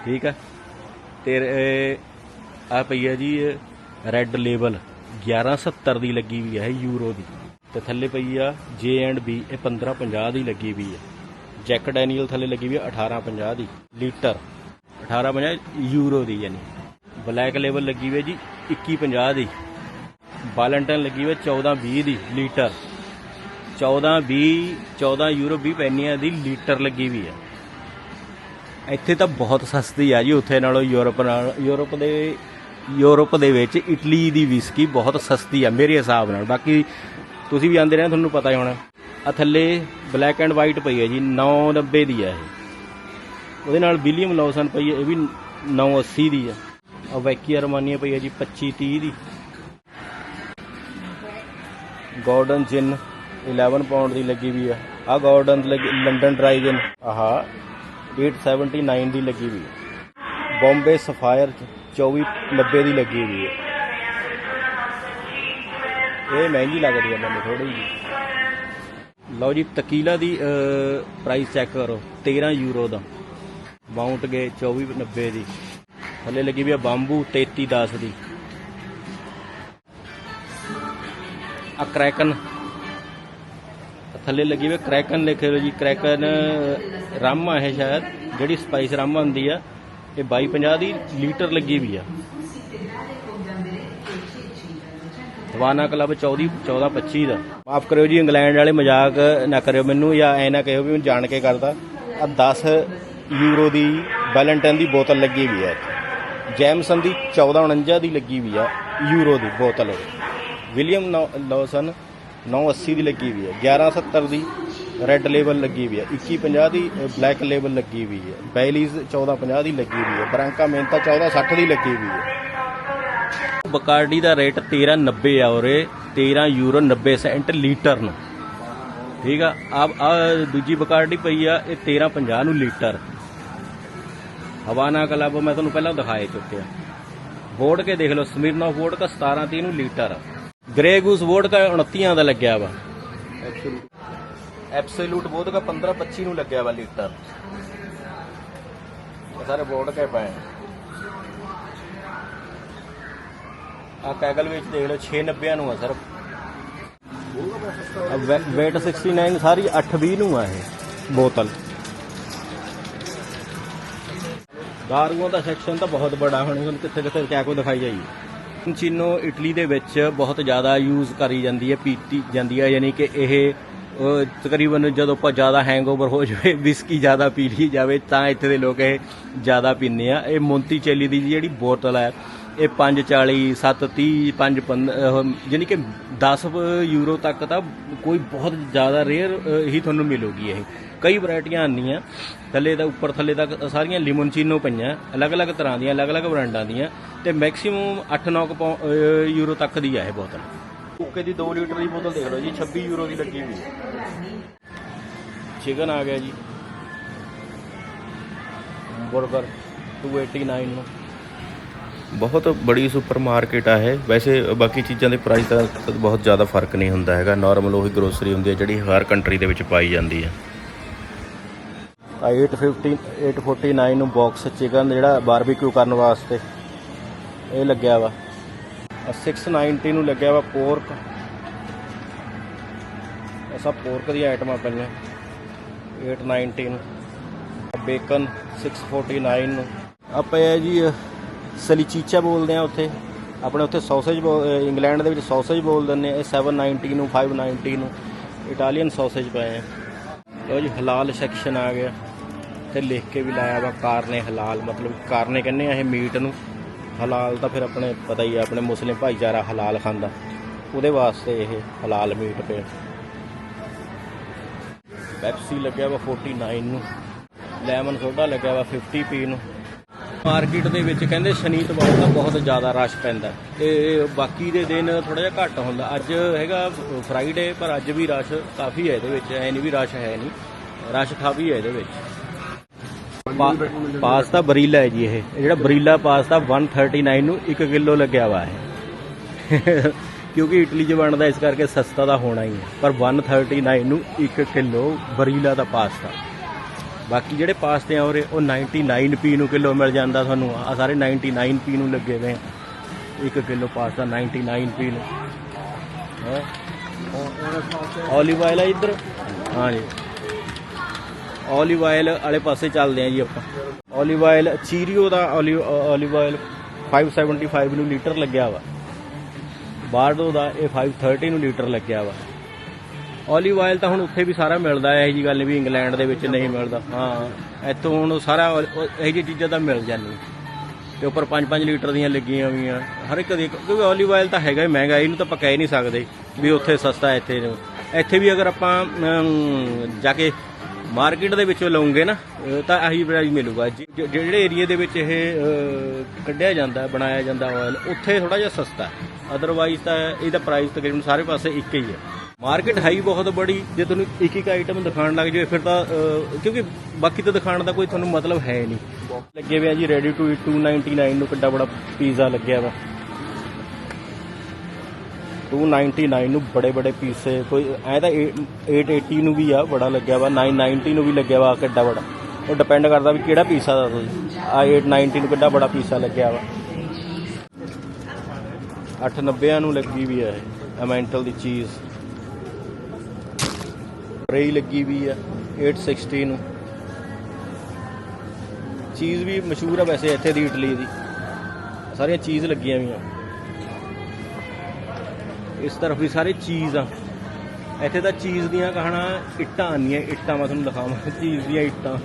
ਠੀਕ ਹੈ ਤੇ ਆ ਪਈ ਆ ਜੀ ਰੈੱਡ ਲੇਬਲ 1170 ਦੀ ਲੱਗੀ ਵੀ ਹੈ ਯੂਰੋ ਦੀ। ਤੇ ਥੱਲੇ ਪਈ ਆ ਜੇ ਐਂਡ ਬੀ ਇਹ 1550 ਦੀ ਲੱਗੀ ਵੀ ਹੈ ਜੈਕ ਡੈਨੀਅਲ ਥੱਲੇ ਲੱਗੀ ਵੀ ਹੈ 1850 ਦੀ ਲੀਟਰ। 1850 ਯੂਰੋ ਦੀ ਯਾਨੀ। ਬਲੈਕ ਲੇਬਲ ਲੱਗੀ ਵੀ ਹੈ ਜੀ 2150 ਦੀ। ਬਾਲੈਂਟਨ ਲੱਗੀ ਹੋਈ ਹੈ 1420 ਦੀ ਲੀਟਰ। 1420 14 ਯੂਰੋ 20 ਪੈਨੀਆਂ ਦੀ ਲੀਟਰ ਲੱਗੀ ਵੀ ਹੈ। ਇੱਥੇ ਤਾਂ ਬਹੁਤ ਸਸਤੀ ਆ ਜੀ, ਉੱਥੇ ਨਾਲੋਂ ਯੂਰਪ ਨਾਲ, ਯੂਰਪ ਦੇ ਯੂਰਪ ਦੇ ਵਿੱਚ ਇਟਲੀ ਦੀ ਵਿਸਕੀ ਬਹੁਤ ਸਸਤੀ ਆ, ਮੇਰੇ ਹਿਸਾਬ ਨਾਲ। ਬਾਕੀ ਤੁਸੀਂ ਵੀ ਆਂਦੇ ਰਹੇ ਤੁਹਾਨੂੰ ਪਤਾ ਹੀ ਹੋਣਾ। ਆ ਥੱਲੇ ਬਲੈਕ ਐਂਡ ਵਾਈਟ ਪਈ ਹੈ ਜੀ 990 ਦੀ ਆ ਇਹ। ਉਹਦੇ ਨਾਲ ਵਿਲੀਅਮ ਲੌਸਨ ਪਈ ਹੈ, ਇਹ ਵੀ 980 ਦੀ ਆ। ਆ ਵੈਕੀ ਅਰਮਾਨੀਆ ਪਈ ਹੈ ਜੀ 2530 ਦੀ। ਗਾਰਡਨ ਜਿਨ 11 ਪਾਉਂਡ ਦੀ ਲੱਗੀ ਵੀ ਆ। ਆ ਗਾਰਡਨ ਲੰਡਨ ਡਰਾਈ ਜਿਨ। ਆਹਾ 879 ਦੀ ਲੱਗੀ ਵੀ ਹੈ ਬੰਬੇ ਸਫਾਇਰ 2490 ਦੀ ਲੱਗੀ ਵੀ ਹੈ ਇਹ ਮਹਿੰਗੀ ਲੱਗਦੀ ਹੈ ਮੈਨੂੰ ਥੋੜੀ ਜੀ ਲਓ ਜੀ, ਤਕੀਲਾ ਦੀ ਪ੍ਰਾਈਸ ਚੈੱਕ ਕਰੋ। 13 ਯੂਰੋ ਦਾ। ਮਾਊਂਟ ਗੇ 2490 ਦੀ। ਥੱਲੇ ਲੱਗੀ ਵੀ ਆ ਬੰਬੂ 3310 ਦੀ। ਆ ਕ੍ਰੈਕਨ ਥੱਲੇ ਲੱਗੀ ਹੋਈ ਕ੍ਰੈਕਨ ਲਿਖੇ ਲੋ ਜੀ ਕ੍ਰੈਕਨ ਰਮ ਆ ਸ਼ਾਇਦ, ਜਿਹੜੀ ਸਪਾਈਸ ਰਮ ਹੁੰਦੀ ਆ, ਇਹ 2250 ਦੀ ਲੀਟਰ ਲੱਗੀ ਵੀ ਆ। ਹਵਾਨਾ ਕਲੱਬ 14 1425 ਦਾ। ਮਾਫ ਕਰਿਓ ਜੀ, ਇੰਗਲੈਂਡ ਵਾਲੇ ਮਜ਼ਾਕ ਨਾ ਕਰਿਓ ਮੈਨੂੰ, ਜਾਂ ਐ ਨਾ ਕਹਿਓ ਵੀ ਮੈਂ ਜਾਣ ਕੇ ਕਰਦਾ ਆ 10 ਯੂਰੋ ਦੀ ਵੈਲੈਂਟਾਈਨ ਦੀ ਬੋਤਲ ਲੱਗੀ ਵੀ ਆ ਜੈਮਸਨ ਦੀ 1449 ਦੀ ਲੱਗੀ ਵੀ ਆ ਯੂਰੋ ਦੀ ਬੋਤਲ। ਵਿਲੀਅਮ ਨੌ- ਲੌਸਨ 980 ਦੀ ਲੱਗੀ ਵੀ ਹੈ 1170 ਦੀ ਰੈੱਡ ਲੇਬਲ ਲੱਗੀ ਵੀ ਹੈ 2150 ਦੀ ਬਲੈਕ ਲੇਬਲ ਲੱਗੀ ਵੀ ਹੈ, ਬੈਲੀਜ਼ 1450 ਦੀ ਲੱਗੀ ਹੋਈ ਹੈ, ਬਰਾਂਕਾ ਮੇਨਤਾ 1460 ਦੀ ਲੱਗੀ ਵੀ ਹੈ। ਬਕਾਰਡੀ ਦਾ ਰੇਟ 1390 ਆ ਉਰੇ 13 ਯੂਰੋ 90 ਸੈਂਟ ਲੀਟਰ ਨੂੰ। ਠੀਕ ਆ ਆ ਦੂਜੀ ਬਕਾਰਡੀ ਪਈ ਆ, ਇਹ 1350 ਨੂੰ ਲੀਟਰ। ਹਵਾਨਾ ਕਲੱਬ, ਮੈਂ ਤੁਹਾਨੂੰ ਪਹਿਲਾਂ ਦਿਖਾਏ ਚੁੱਕਿਆ ਵੋਟ ਕੇ ਦੇਖ ਲਓ ਸਮੀਰਨਾ ਵੋਟ ਕਾ 1730 ਨੂੰ ਲੀਟਰ ਗ੍ਰੇ ਗੂਸ ਵੋਟ ਕਾ 29 ਦਾ ਲੱਗਿਆ ਵਾ। ਐਬਸੋਲੂਟ ਵੋਟ ਕਾ 15 25 ਨੂੰ ਲੱਗਿਆ ਵਾ ਲੀਟਰ ਇਹ ਸਾਰੇ ਵੋਟ ਕੇ ਪਏ। ਆ ਕੈਗਲ ਵਿੱਚ ਦੇਖ ਲਓ 690 ਨੂੰ ਆ ਸਰ। ਵੇਟ 69 ਸਾਰੀ 820 ਨੂੰ ਆ ਇਹ ਬੋਤਲ। ਦਾਰੂਆਂ ਦਾ ਸੈਕਸ਼ਨ ਤਾਂ ਬਹੁਤ ਬੜਾ, ਹੁਣ ਹੁਣ ਕਿੱਥੇ ਕਿੱਥੇ ਕਿਆ ਕੋ ਦਿਖਾਈ ਜਾਈਏ ਚੀਨੋ ਇਟਲੀ ਦੇ ਵਿੱਚ ਬਹੁਤ ਜ਼ਿਆਦਾ ਯੂਜ਼ ਕਰੀ ਜਾਂਦੀ ਹੈ, ਪੀਤੀ ਜਾਂਦੀ ਹੈ, ਯਾਨੀ ਕਿ ਇਹ ਤਕਰੀਬਨ ਜਦੋਂ ਆਪਾਂ ਜ਼ਿਆਦਾ ਹੈਂਗਓਵਰ ਹੋ ਜਾਵੇ ਵਿਸਕੀ ਜ਼ਿਆਦਾ ਪੀ ਲਈ ਜਾਵੇ, ਤਾਂ ਇੱਥੇ ਦੇ ਲੋਕ ਇਹ ਜ਼ਿਆਦਾ ਪੀਂਦੇ ਆ। ਇਹ ਮੋਂਤੀ ਚੈਲੀ ਦੀ ਜਿਹੜੀ ਬੋਤਲ ਹੈ ਇਹ 540 730 5 ਜਾਨੀ ਕਿ 10 ਯੂਰੋ ਤੱਕ ਤਾਂ ਕੋਈ ਬਹੁਤ ਜ਼ਿਆਦਾ ਰੇਅਰ ਹੀ ਤੁਹਾਨੂੰ ਮਿਲੂਗੀ ਇਹ। ਕਈ ਵੈਰਾਈਟੀਆਂ ਆਉਂਦੀਆਂ ਥੱਲੇ ਦਾ ਉੱਪਰ ਥੱਲੇ ਤੱਕ ਸਾਰੀਆਂ ਲਿਮੋਨਚੀਨੋ ਪਈਆਂ ਅਲੱਗ-ਅਲੱਗ ਤਰ੍ਹਾਂ ਦੀਆਂ ਅਲੱਗ-ਅਲੱਗ ਬ੍ਰਾਂਡਾਂ ਦੀਆਂ ਤੇ ਮੈਕਸਿਮਮ 8-9 ਯੂਰੋ ਤੱਕ ਦੀ ਆ ਇਹ ਬੋਤਲ। ਓਕੇ ਦੀ 2 ਲੀਟਰ ਦੀ ਬੋਤਲ ਦੇਖ ਲਓ ਜੀ 26 ਯੂਰੋ ਦੀ ਲੱਗੀ ਹੋਈ ਚਿਕਨ ਆ ਗਿਆ ਜੀ। 버ਗਰ 289 ਨੂੰ। ਬਹੁਤ ਬੜੀ ਸੁਪਰ ਮਾਰਕੀਟ ਆ ਇਹ। ਵੈਸੇ ਬਾਕੀ ਚੀਜ਼ਾਂ ਦੇ ਪ੍ਰਾਈਸ ਦਾ ਤਾਂ ਬਹੁਤ ਜ਼ਿਆਦਾ ਫ਼ਰਕ ਨਹੀਂ ਹੁੰਦਾ ਹੈਗਾ। ਨਾਰਮਲ ਉਹੀ ਗਰੋਸਰੀ ਹੁੰਦੀ ਹੈ ਜਿਹੜੀ ਹਰ ਕੰਟਰੀ ਦੇ ਵਿੱਚ ਪਾਈ ਜਾਂਦੀ ਹੈ। ਆ 850 849 ਨੂੰ ਬਾਕਸ ਚਿਕਨ ਜਿਹੜਾ ਬਾਰਬੀਕਿਊ ਕਰਨ ਵਾਸਤੇ ਇਹ ਲੱਗਿਆ ਵਾ। ਆ 690 ਨੂੰ ਲੱਗਿਆ ਵਾ ਪੋਰਕ ਇਹ ਸਭ ਪੋਰਕ ਦੀਆਂ ਆਈਟਮਾਂ ਪਈਆਂ। 819 ਨੂੰ। ਬੇਕਨ 649 ਨੂੰ। ਆਪਾਂ ਇਹ ਜੀ ਸਲੀਚੀਚਾ ਬੋਲਦੇ ਆ ਉੱਥੇ। ਆਪਣੇ ਉੱਥੇ ਸੌਸੇਜ ਇੰਗਲੈਂਡ ਦੇ ਵਿੱਚ ਸੌਸੇਜ ਬੋਲ ਦਿੰਦੇ ਆ। ਇਹ 790 ਨੂੰ 590 ਨੂੰ ਇਟਾਲੀਅਨ ਸੌਸੇਜ ਪਏ ਆ। ਲਓ ਜੀ, ਹਲਾਲ ਸੈਕਸ਼ਨ ਆ ਗਿਆ। ਤੇ ਲਿਖ ਕੇ ਵੀ ਲਾਇਆ ਵਾ, ਕਾਰਨੇ ਹਲਾਲ। ਮਤਲਬ ਕਾਰਨੇ ਕਹਿੰਦੇ ਆ ਇਹ ਮੀਟ ਨੂੰ। ਹਲਾਲ ਤਾਂ ਫਿਰ ਆਪਣੇ ਪਤਾ ਹੀ ਆ, ਆਪਣੇ ਮੁਸਲਿਮ ਭਾਈਚਾਰਾ ਹਲਾਲ ਖਾਂਦਾ। ਉਹਦੇ ਵਾਸਤੇ ਇਹ ਹਲਾਲ ਮੀਟ ਪਏ ਪੈਪਸੀ ਲੱਗਿਆ ਵਾ 49 ਨੂੰ। ਲੈਮਨ ਸੋਡਾ ਲੱਗਿਆ ਵਾ 50 ਪੀ ਨੂੰ। ਮਾਰਕੀਟ ਦੇ ਵਿੱਚ ਕਹਿੰਦੇ ਸ਼ਨੀ ਸ਼ਨੀਤਵਾਰ ਦਾ ਬਹੁਤ ਜ਼ਿਆਦਾ ਰਸ਼ ਪੈਂਦਾ ਤੇ ਬਾਕੀ ਦੇ ਦਿਨ ਥੋੜਾ ਜਿਹਾ ਘੱਟ ਹੁੰਦਾ। ਅੱਜ ਹੈਗਾ ਫਰਾਈਡੇ ਪਰ ਅੱਜ ਵੀ ਰਸ਼ ਕਾਫੀ ਹੈ ਇਹਦੇ ਵਿੱਚ। ਐ ਨਹੀਂ ਵੀ ਰਸ਼ ਹੈ ਨਹੀਂ। ਰਸ਼ ਕਾਫੀ ਹੈ ਇਹਦੇ ਵਿੱਚ। ਪਾਸਤਾ ਬਰੀਲਾ ਹੈ ਜੀ ਇਹ। ਜਿਹੜਾ ਬਰੀਲਾ ਪਾਸਤਾ 139 ਨੂੰ 1 ਕਿਲੋ ਲੱਗਿਆ ਵਾ ਹੈ। ਕਿਉਂਕਿ ਇਟਲੀ 'ਚ ਬਣਦਾ, ਇਸ ਕਰਕੇ ਸਸਤਾ ਤਾਂ ਹੋਣਾ ਹੀ ਹੈ। ਪਰ 139 ਨੂੰ 1 ਕਿਲੋ ਬਰੀਲਾ ਦਾ ਪਾਸਤਾ। ਬਾਕੀ ਜਿਹੜੇ ਪਾਸਤੇ ਆ ਉਰੇ, ਉਹ 99p ਨੂੰ ਕਿਲੋ ਮਿਲ ਜਾਂਦਾ ਤੁਹਾਨੂੰ। ਆ ਸਾਰੇ 99p ਨੂੰ ਲੱਗੇ ਹੋਏ 1 ਕਿਲੋ ਪਾਸਤਾ 99p ਨੂੰ। ਹੈ? ਓਲੀਵ ਆਇਲ ਆ ਇੱਧਰ? ਹਾਂਜੀ। ਓਲੀਵ ਆਇਲ ਵਾਲੇ ਪਾਸੇ ਚੱਲਦੇ ਆ ਜੀ ਆਪਾਂ। ਓਲੀਵ ਆਇਲ ਚੀਰੀਓ ਦਾ ਓਲੀਵ ਓਲੀਵ ਆਇਲ 575 ਨੂੰ ਲੀਟਰ ਲੱਗਿਆ ਵਾ। ਬਾਰਡੋ ਦਾ ਇਹ 530 ਨੂੰ ਲੀਟਰ ਲੱਗਿਆ ਵਾ। ਓਲੀਵ ਆਇਲ ਤਾਂ ਹੁਣ ਉੱਥੇ ਵੀ ਸਾਰਾ ਮਿਲਦਾ ਹੈ, ਇਹ ਜੀ ਗੱਲ ਨਹੀਂ ਵੀ ਇੰਗਲੈਂਡ ਦੇ ਵਿੱਚ ਨਹੀਂ ਮਿਲਦਾ। ਹਾਂ, ਇੱਥੋਂ ਹੁਣ ਸਾਰਾ ਇਹ ਜੀ ਚੀਜ਼ਾਂ ਤਾਂ ਮਿਲ ਜਾਂਦੀਆਂ। ਤੇ ਉੱਪਰ 5-5 ਲੀਟਰ ਦੀਆਂ ਲੱਗੀਆਂ ਹੋਈਆਂ। ਹਰ ਇੱਕ ਦੀ ਕਿਉਂਕਿ ਓਲੀਵ ਆਇਲ ਤਾਂ ਹੈਗਾ ਹੀ ਮਹਿੰਗਾ, ਇਹਨੂੰ ਤਾਂ ਆਪਾਂ ਕਹਿ ਨਹੀਂ ਸਕਦੇ ਵੀ ਉੱਥੇ ਸਸਤਾ ਇੱਥੇ ਇੱਥੇ ਵੀ ਅਗਰ ਆਪਾਂ ਜਾ ਕੇ ਮਾਰਕੀਟ ਦੇ ਵਿੱਚੋਂ ਲਵਾਂਗੇ ਨਾ ਤਾਂ ਆਹੀ ਪ੍ਰਾਈਸ ਮਿਲੂਗਾ। ਜਿ- ਜਿਹੜੇ ਏਰੀਏ ਦੇ ਵਿੱਚ ਇਹ ਕੱਢਿਆ ਜਾਂਦਾ, ਬਣਾਇਆ ਜਾਂਦਾ ਆਇਲ ਉੱਥੇ ਥੋੜਾ ਜਿਹਾ ਸਸਤਾ ਹੈ। ਅਦਰਵਾਈਜ਼ ਤਾਂ ਇਹਦਾ ਪ੍ਰਾਈਸ ਤਕਰੀਬਨ ਸਾਰੇ ਪਾਸੇ ਇੱਕ ਹੀ ਹੈ। ਮਾਰਕੀਟ ਹੈ ਹੀ ਬਹੁਤ ਬੜੀ, ਜੇ ਤੁਹਾਨੂੰ ਇੱਕ ਇੱਕ ਆਈਟਮ ਦਿਖਾਉਣ ਲੱਗ ਜਾਵੇ ਫਿਰ ਤਾਂ ਕਿਉਂਕਿ ਬਾਕੀ ਤਾਂ ਦਿਖਾਉਣ ਦਾ ਕੋਈ ਤੁਹਾਨੂੰ ਮਤਲਬ ਹੈ ਨਹੀਂ। ਲੱਗੇ ਹੋਏ ਆ ਜੀ ਰੈਡੀ ਟੂ ਈਟ 299 ਨੂੰ ਕਿੱਡਾ ਬੜਾ ਪੀਜ਼ਾ ਲੱਗਿਆ ਵਾ। 299 ਨੂੰ ਬੜੇ ਬੜੇ ਪੀਸੇ ਕੋਈ ਐ ਤਾਂ 880 ਨੂੰ ਵੀ ਆ, ਬੜਾ ਲੱਗਿਆ ਵਾ 990 ਨੂੰ ਵੀ ਲੱਗਿਆ ਵਾ ਕਿੱਡਾ ਬੜਾ। ਉਹ ਡਿਪੈਂਡ ਕਰਦਾ ਵੀ ਕਿਹੜਾ ਪੀਸਾ ਦਾ ਤੁਸੀਂ। ਆ 890 ਨੂੰ ਕਿੱਡਾ ਬੜਾ ਪੀਸਾ ਲੱਗਿਆ ਵਾ। 890 ਨੂੰ ਲੱਗੀ ਵੀ ਆ ਇਹ ਅਮੈਂਟਲ ਦੀ ਚੀਜ਼ ਰੇਈ ਲੱਗੀ ਵੀ ਆ 860 ਨੂੰ। ਚੀਜ਼ ਵੀ ਮਸ਼ਹੂਰ ਆ ਵੈਸੇ ਇੱਥੇ ਦੀ ਇਟਲੀ ਦੀ। ਸਾਰੀਆਂ ਚੀਜ਼ ਲੱਗੀਆਂ ਵੀ ਆ ਇਸ ਤਰਫ ਵੀ ਸਾਰੇ ਚੀਜ਼ ਆ। ਇੱਥੇ ਤਾਂ ਚੀਜ਼ ਦੀਆਂ ਕਹਣਾ ਇੱਟਾਂ ਆਉਂਦੀਆਂ, ਇੱਟਾਂ ਮੈਂ ਤੁਹਾਨੂੰ ਦਿਖਾਵਾਂ, ਚੀਜ਼ ਦੀਆਂ ਇੱਟਾਂ।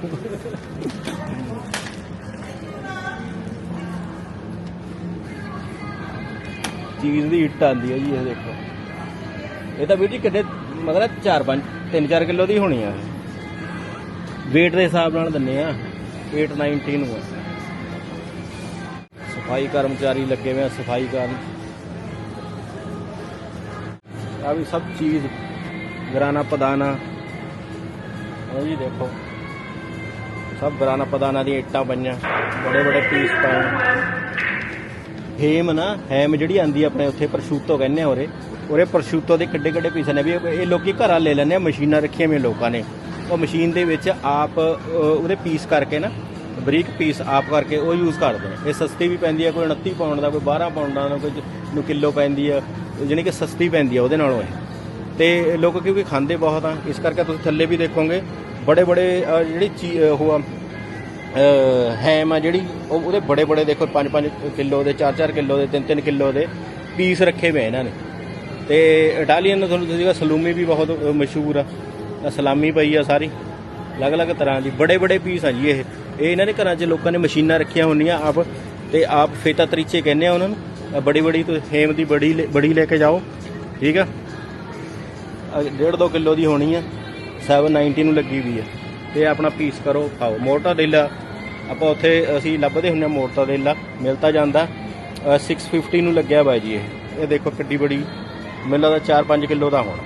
ਚੀਜ਼ ਦੀ ਇੱਟ ਆਉਂਦੀ ਹੈ ਜੀ, ਇਹ ਦੇਖੋ। ਇਹ ਤਾਂ ਵੀਰ ਜੀ ਕਿੰਨੇ ਮਤਲਬ 4 5 3-4 ਕਿਲੋ ਦੀ ਹੋਣੀ ਆ। weight ਦੇ ਹਿਸਾਬ ਨਾਲ ਦਿੰਨੇ ਆ 819 ਨੂੰ। ਆ ਸਫ਼ਾਈ ਕਰਮਚਾਰੀ ਲੱਗੇ ਹੋਏ ਆ ਸਫ਼ਾਈ ਕਰਨ। ਆ ਵੀ ਸਭ ਚੀਜ਼, ਗਰਾਨਾ ਪਦਾਨਾ। ਉਹ ਜੀ ਦੇਖੋ, ਸਭ ਗਰਾਨਾ ਪਦਾਨਾ ਦੀਆਂ ਇੱਟਾਂ ਪਈਆਂ ਬੜੇ ਬੜੇ ਪੀਸ ਪਏ। ਹੇਮ ਨਾ, ਹੈਮ ਜਿਹੜੀ ਆਂਦੀ ਆਪਣੇ ਉੱਥੇ, ਪ੍ਰਸ਼ੂਤੋ ਕਹਿੰਦੇ ਆ ਉਰੇ। ਉਰੇ ਪ੍ਰਸ਼ੂਤੋ ਦੇ ਕਿੱਡੇ ਕਿੱਡੇ ਪੀਸ ਨੇ ਵੀ ਇਹ ਇਹ ਲੋਕੀ ਘਰਾਂ ਲੈ ਲੈਂਦੇ ਆ, ਮਸ਼ੀਨਾਂ ਰੱਖੀਆਂ ਹੋਈਆਂ ਲੋਕਾਂ ਨੇ। ਉਹ ਮਸ਼ੀਨ ਦੇ ਵਿੱਚ ਆਪ ਉਹਦੇ ਪੀਸ ਕਰਕੇ ਨਾ, ਬਰੀਕ ਪੀਸ ਆਪ ਕਰਕੇ ਉਹ ਯੂਜ਼ ਕਰਦੇ ਨੇ। ਇਹ ਸਸਤੀ ਵੀ ਪੈਂਦੀ ਹੈ ਕੋਈ 29 ਪਾਉਂਡ ਦਾ, ਕੋਈ 12 ਪਾਉਂਡਾਂ ਦਾ, ਕੋਈ ਨੂੰ ਕਿਲੋ ਪੈਂਦੀ ਆ। ਜਾਣੀ ਕਿ ਸਸਤੀ ਪੈਂਦੀ ਆ ਉਹਦੇ ਨਾਲੋਂ ਇਹ। ਤੇ ਲੋਕ ਕਿਉਂਕਿ ਖਾਂਦੇ ਬਹੁਤ ਆ, ਇਸ ਕਰਕੇ ਤੁਸੀਂ ਥੱਲੇ ਵੀ ਦੇਖੋਗੇ ਬੜੇ ਬੜੇ ਜਿਹੜੀ ਚੀ ਉਹ ਆ ਹੈਮ ਆ ਜਿਹੜੀ, ਉਹ ਉਹਦੇ ਬੜੇ ਬੜੇ ਦੇਖੋ 5-5 ਕਿਲੋ ਦੇ 4-4 ਕਿਲੋ ਦੇ 3-3 ਕਿਲੋ ਦੇ ਪੀਸ ਰੱਖੇ ਹੋਏ ਇਹਨਾਂ ਨੇ। ਤੇ ਇਟਾਲੀਅਨ ਤੁਹਾਨੂੰ ਦੱਸੀਗਾ, ਸਲੂਮੀ ਵੀ ਬਹੁਤ ਮਸ਼ਹੂਰ ਆ। ਸਲਾਮੀ ਪਈ ਆ ਸਾਰੀ। ਅਲੱਗ-ਅਲੱਗ ਤਰ੍ਹਾਂ ਦੀ ਬੜੇ ਬੜੇ ਪੀਸ ਆ ਜੀ ਇਹ। ਇਹ ਇਹਨਾਂ ਦੇ ਘਰਾਂ 'ਚ ਲੋਕਾਂ ਨੇ ਮਸ਼ੀਨਾਂ ਰੱਖੀਆਂ ਹੁੰਦੀਆਂ, ਆਪ ਤੇ ਆਪ ਫੇਤਾ ਤਰੀਚੇ ਕਹਿੰਦੇ ਆ ਉਹਨਾਂ ਨੂੰ। ਬੜੀ ਬੜੀ ਤੋਂ ਹੇਮ ਦੀ ਬੜੀ ਲੈ- ਬੜੀ ਲੈ ਕੇ ਜਾਓ। ਠੀਕ ਆ? ਅਹ ਡੇਢ ਦੋ ਕਿਲੋ ਦੀ ਹੋਣੀ ਆ। 790 ਨੂੰ ਲੱਗੀ ਵੀ ਆ। ਤੇ ਆਪਣਾ ਪੀਸ ਕਰੋ, ਖਾਓ। ਮੋਰਟਾਡੇਲਾ, ਆਪਾਂ ਉੱਥੇ ਅਸੀਂ ਲੱਭਦੇ ਹੁੰਨੇ ਆ ਮੋਰਟਾਡੇਲਾ। ਮਿਲਤਾ ਜਾਂਦਾ। ਅਹ 650 ਨੂੰ ਲੱਗਿਆ ਬਾਈ ਜੀ ਇਹ। ਇਹ ਦੇਖੋ ਕਿੱਡੀ ਬੜੀ ਮੈਨੂੰ ਲੱਗਦਾ 4-5 ਕਿਲੋ ਦਾ ਹੋਣਾ।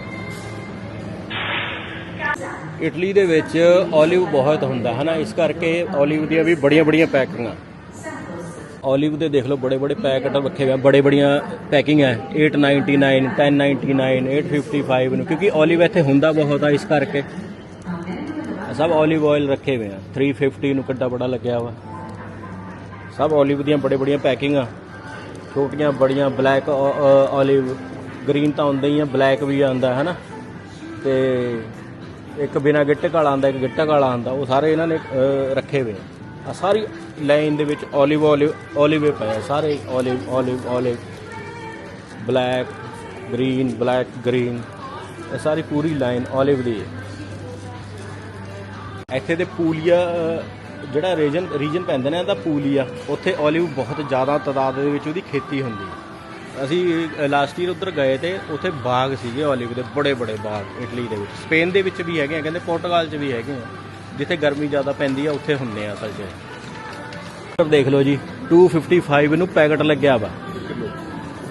ਇਟਲੀ ਦੇ ਵਿੱਚ 올ਿਵ ਬਹੁਤ ਹੁੰਦਾ ਹੈ ਨਾ ਇਸ ਕਰਕੇ 올ਿਵ ਦੀਆਂ ਵੀ ਬੜੀਆਂ ਬੜੀਆਂ ਪੈਕਿੰਗਾਂ। 올ਿਵ ਦੇ ਦੇਖ ਲਓ, ਬੜੇ ਬੜੇ ਪੈਕਟ ਰੱਖੇ ਹੋਏ ਆ, ਬੜੇ ਬੜੀਆਂ ਪੈਕਿੰਗ ਹੈ 899 1099 855 ਨੂੰ, ਕਿਉਂਕਿ 올ਿਵ ਇੱਥੇ ਹੁੰਦਾ ਬਹੁਤ ਆ, ਇਸ ਕਰਕੇ। ਸਭ 올ਿਵ ਆਇਲ ਰੱਖੇ ਹੋਏ ਆ। 350 ਨੂੰ ਕਿੱਡਾ ਬੜਾ ਲੱਗਿਆ ਵਾ। ਸਭ 올ਿਵ ਦੀਆਂ ਬੜੇ ਬੜੀਆਂ ਪੈਕਿੰਗਾਂ, ਛੋਟੀਆਂ, ਬੜੀਆਂ ਬਲੈਕ 올ਿਵ ਗ੍ਰੀਨ ਤਾਂ ਹੁੰਦਾ ਹੀ ਆ, ਬਲੈਕ ਵੀ ਆਉਂਦਾ ਹੈ ਨਾ ਤੇ ਇੱਕ ਬਿਨਾ ਗਿੱਟਕ ਕਾਲਾ ਆਉਂਦਾ, ਇੱਕ ਗਿੱਟਾ ਕਾਲਾ ਆਉਂਦਾ, ਉਹ ਸਾਰੇ ਇਹਨਾਂ ਨੇ ਰੱਖੇ ਹੋਏ ਆ। ਸਾਰੀ ਲਾਈਨ ਦੇ ਵਿੱਚ 올ਿਵ 올ਿਵ 올ਿਵ ਪਿਆ ਸਾਰੇ olive olive olive black, green black, green, ਇਹ ਸਾਰੀ ਪੂਰੀ ਲਾਈਨ 올ਿਵ ਦੀ ਹੈ ਇੱਥੇ ਦੇ ਪੂਲੀਆ ਜਿਹੜਾ ਰੀਜਨ ਰੀਜਨ ਪੈਂਦਾ ਨੇ, ਇਹਦਾ ਪੂਲੀਆ, ਉੱਥੇ 올ਿਵ ਬਹੁਤ ਜ਼ਿਆਦਾ, ਤਦਾਦ ਦੇ ਵਿੱਚ ਉਹਦੀ ਖੇਤੀ ਹੁੰਦੀ ਹੈ ਅਸੀਂ ਲਾਸਟ ਈਅਰ ਉੱਧਰ ਗਏ ਤੇ ਉੱਥੇ ਬਾਗ ਸੀਗੇ 올ਿਵ ਦੇ ਬੜੇ ਬੜੇ ਬਾਗ ਇਟਲੀ ਦੇ ਵਿੱਚ। ਸਪੇਨ ਦੇ ਵਿੱਚ ਵੀ ਹੈਗੇ ਆ ਕਹਿੰਦੇ ਪੋਰਟੁਗਲ 'ਚ ਵੀ ਹੈਗੇ ਆ। ਜਿੱਥੇ ਗਰਮੀ ਜ਼ਿਆਦਾ ਪੈਂਦੀ ਆ ਉੱਥੇ ਹੁੰਦੇ ਆ ਅਸਲ 'ਚ ਦੇਖ ਲਓ ਜੀ 255 ਨੂੰ ਪੈਕਟ ਲੱਗਿਆ ਵਾ।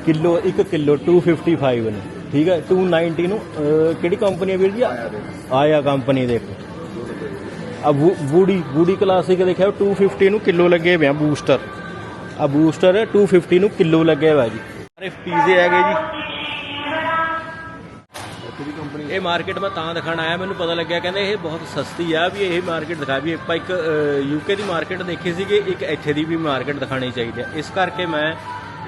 ਕਿਲੋ 1 ਕਿਲੋ 255 ਨੂੰ। ਠੀਕ ਹੈ 290 ਨੂੰ ਕਿਹੜੀ ਕੰਪਨੀ ਹੈ ਵੀਰ ਜੀ? ਆਇਆ ਕੰਪਨੀ ਦੇਖੋ। ਆ ਬੂੜੀ ਬੂੜੀ ਕਲਾਸਿਕ ਦੇਖਿਆ 250 ਨੂੰ ਕਿਲੋ ਲੱਗੇ ਹੋਏ ਆ ਬੂਸਟਰ ਆ ਬੂਸਟਰ 250 ਨੂੰ ਕਿਲੋ ਲੱਗੇ ਹੋਇਆ ਜੀ। ਸਾਰੇ ਪੀਜ਼ੇ ਹੈਗੇ ਜੀ। ਇਹ ਮਾਰਕੀਟ ਮੈਂ ਤਾਂ ਦਿਖਾਣ ਆਇਆ ਮੈਨੂੰ ਪਤਾ ਲੱਗਿਆ ਕਹਿੰਦੇ ਇਹ ਬਹੁਤ ਸਸਤੀ ਆ ਵੀ ਇਹ ਮਾਰਕੀਟ ਦਿਖਾ ਵੀ ਆਪਾਂ ਇੱਕ ਯੂਕੇ ਦੀ ਮਾਰਕੀਟ ਦੇਖੀ ਸੀਗੀ ਇੱਕ ਇੱਥੇ ਦੀ ਵੀ ਮਾਰਕੀਟ ਦਿਖਾਣੀ ਚਾਹੀਦੀ ਹੈ ਇਸ ਕਰਕੇ ਮੈਂ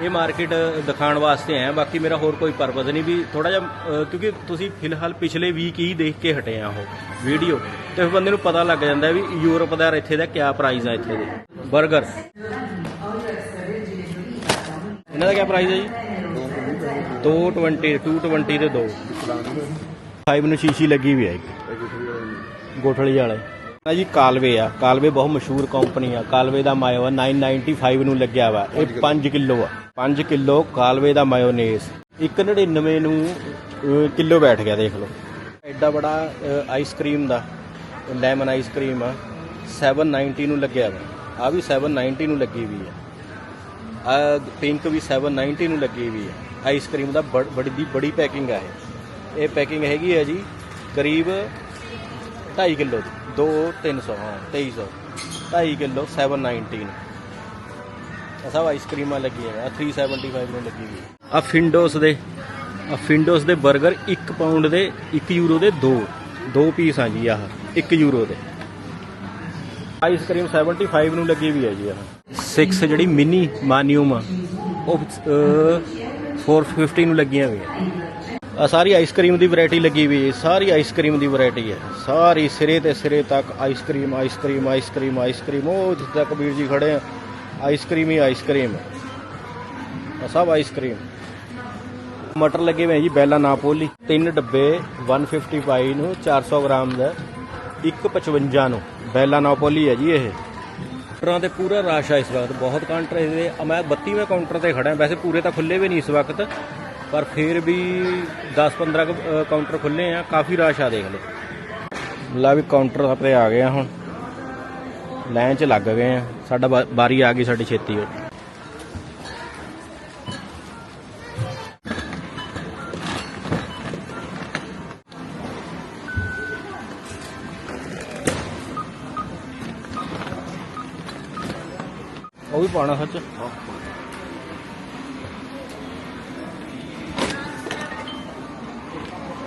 ਇਹ ਮਾਰਕੀਟ ਦਿਖਾਉਣ ਵਾਸਤੇ ਆਇਆ ਬਾਕੀ ਮੇਰਾ ਹੋਰ ਕੋਈ ਪਰਪਸ ਨਹੀਂ ਵੀ ਥੋੜਾ ਜਿਹਾ ਕਿਉਂਕਿ ਤੁਸੀਂ ਫਿਲਹਾਲ ਪਿਛਲੇ ਵੀਕ ਹੀ ਦੇਖ ਕੇ ਹਟੇ ਆ ਉਹ ਵੀਡੀਓ ਤੇ ਫਿਰ ਬੰਦੇ ਨੂੰ ਪਤਾ ਲੱਗ ਜਾਂਦਾ ਵੀ ਯੂਰਪ ਦਾ ਇੱਥੇ ਦਾ ਕਿਆ ਪ੍ਰਾਈਸ ਆ ਇੱਥੇ ਦੇ। 버ਗਰ ਇਹਨਾਂ ਦਾ ਕਿਆ ਪ੍ਰਾਈਸ ਹੈ ਜੀ? 220 220 ਦੇ ਦੋ 5 ਨੂੰ ਸ਼ੀਸ਼ੀ ਲੱਗੀ ਵੀ ਹੈ ਇੱਕ। ਗੋਠਲੀ ਵਾਲੇ। ਨਾ ਜੀ ਕਾਲਵੇ ਆ। ਕਾਲਵੇ ਬਹੁਤ ਮਸ਼ਹੂਰ ਕੰਪਨੀ ਆ। ਕਾਲਵੇ ਦਾ ਮਾਇਓ 995 ਨੂੰ ਲੱਗਿਆ ਵਾ। ਇਹ 5 ਕਿਲੋ ਆ। 5 ਕਿਲੋ ਕਾਲਵੇ ਦਾ ਮਾਇਓਨੇਜ਼ 199 ਨੂੰ ਕਿਲੋ ਬੈਠ ਗਿਆ ਦੇਖ ਲਓ। ਐਡਾ ਬੜਾ ਆਈਸਕ੍ਰੀਮ ਦਾ ਲੈਮਨ ਆਈਸਕ੍ਰੀਮ ਆ। 790 ਨੂੰ ਲੱਗਿਆ ਵਾ। ਆ ਵੀ 790 ਨੂੰ ਲੱਗੀ ਵੀ ਆ। ਪਿੰਕ ਵੀ 790 ਨੂੰ ਲੱਗੀ ਵੀ ਹੈ। ਆਈਸਕ੍ਰੀਮ ਦਾ ਬੜ- ਬੜੀ ਦੀ ਬੜੀ ਪੈਕਿੰਗ ਆ ਇਹ। ਇਹ ਪੈਕਿੰਗ ਹੈਗੀ ਹੈ ਜੀ ਕਰੀਬ 2.5 ਕਿਲੋ ਦੀ। 2 300 ਹਾਂ 2300 2.5 ਕਿਲੋ 719 ਆ ਸਭ ਆਈਸਕ੍ਰੀਮਾਂ ਲੱਗੀਆਂ ਆ 375 ਨੂੰ ਲੱਗੀ ਵੀ ਆ। ਫਿੰਡੋਸ ਦੇ। ਆ ਫਿੰਡੋਸ ਦੇ 버ਗਰ 1 ਪਾਉਂਡ ਦੇ 1 ਯੂਰੋ ਦੇ 2 ਦੋ ਪੀਸ ਆ ਜੀ ਆਹ। 1 ਯੂਰੋ ਦੇ। ਆਈਸਕ੍ਰੀਮ 75 ਨੂੰ ਲੱਗੀ ਵੀ ਹੈ ਜੀ ਆਹ 6 ਜਿਹੜੀ ਮਿਨੀ ਮਾਨੀਅਮ ਆ ਉਹ ਅਹ, 450 ਨੂੰ ਲੱਗੀਆਂ ਹੋਈਆਂ ਆ। ਸਾਰੀ ਆਈਸਕ੍ਰੀਮ ਦੀ ਵੈਰਾਈਟੀ ਲੱਗੀ ਹੋਈ ਹੈ ਸਾਰੀ ਆਈਸਕ੍ਰੀਮ ਦੀ ਵੈਰਾਈਟੀ ਹੈ। ਸਾਰੀ ਸਿਰੇ ਤੇ ਸਿਰੇ ਤੱਕ ਆਈਸਕ੍ਰੀਮ ਆਈਸਕ੍ਰੀਮ ਆਈਸਕ੍ਰੀਮ ਆਈਸਕ੍ਰੀਮ ਉਹ ਜਿੱਥੇ ਤੱਕ ਵੀਰ ਜੀ ਖੜੇ ਆ ਆਈਸਕ੍ਰੀਮ ਹੀ ਆਈਸਕ੍ਰੀਮ ਆ ਸਭ ਆਈਸਕ੍ਰੀਮ। ਮਟਰ ਲੱਗੇ ਹੋਏ ਆ ਜੀ ਬੈਲਾ ਨਾਪੋਲੀ ਤਿੰਨ ਡੱਬੇ 155 ਨੂੰ 400 ਗ੍ਰਾਮ ਦਾ 155 ਨੂੰ। ਬੈਲਾ ਨੌਪੋਲੀ ਹੈ ਜੀ ਇਹ। ਕਾਊਂਟਰਾਂ ਤੇ ਪੂਰਾ ਰਸ਼ ਆ ਇਸ ਵਕਤ, ਬਹੁਤ ਕਾਊਂਟਰ ਇਹਦੇ ਮੈਂ 32ਵੇਂ ਕਾਊਂਟਰ ਤੇ ਖੜਾ ਵੈਸੇ ਪੂਰੇ ਤਾਂ ਖੁੱਲੇ ਵੀ ਨਹੀਂ ਇਸ ਵਕਤ, ਪਰ ਫਿਰ ਵੀ 10-15 ਕਾਊਂਟਰ ਖੁੱਲੇ ਆ, ਕਾਫੀ ਰਸ਼ ਆ ਦੇਖ ਲਓ। ਲਾ ਵੀ ਕਾਊਂਟਰ ਤੇ ਆ ਗਏ ਆ ਹੁਣ। ਲਾਈਨ 'ਚ ਲੱਗ ਗਏ ਆ, ਸਾਡਾ ਵਾ- ਵਾਰੀ ਆ ਗਈ ਸਾਡੀ ਛੇਤੀ। ਹੋ ਉਹ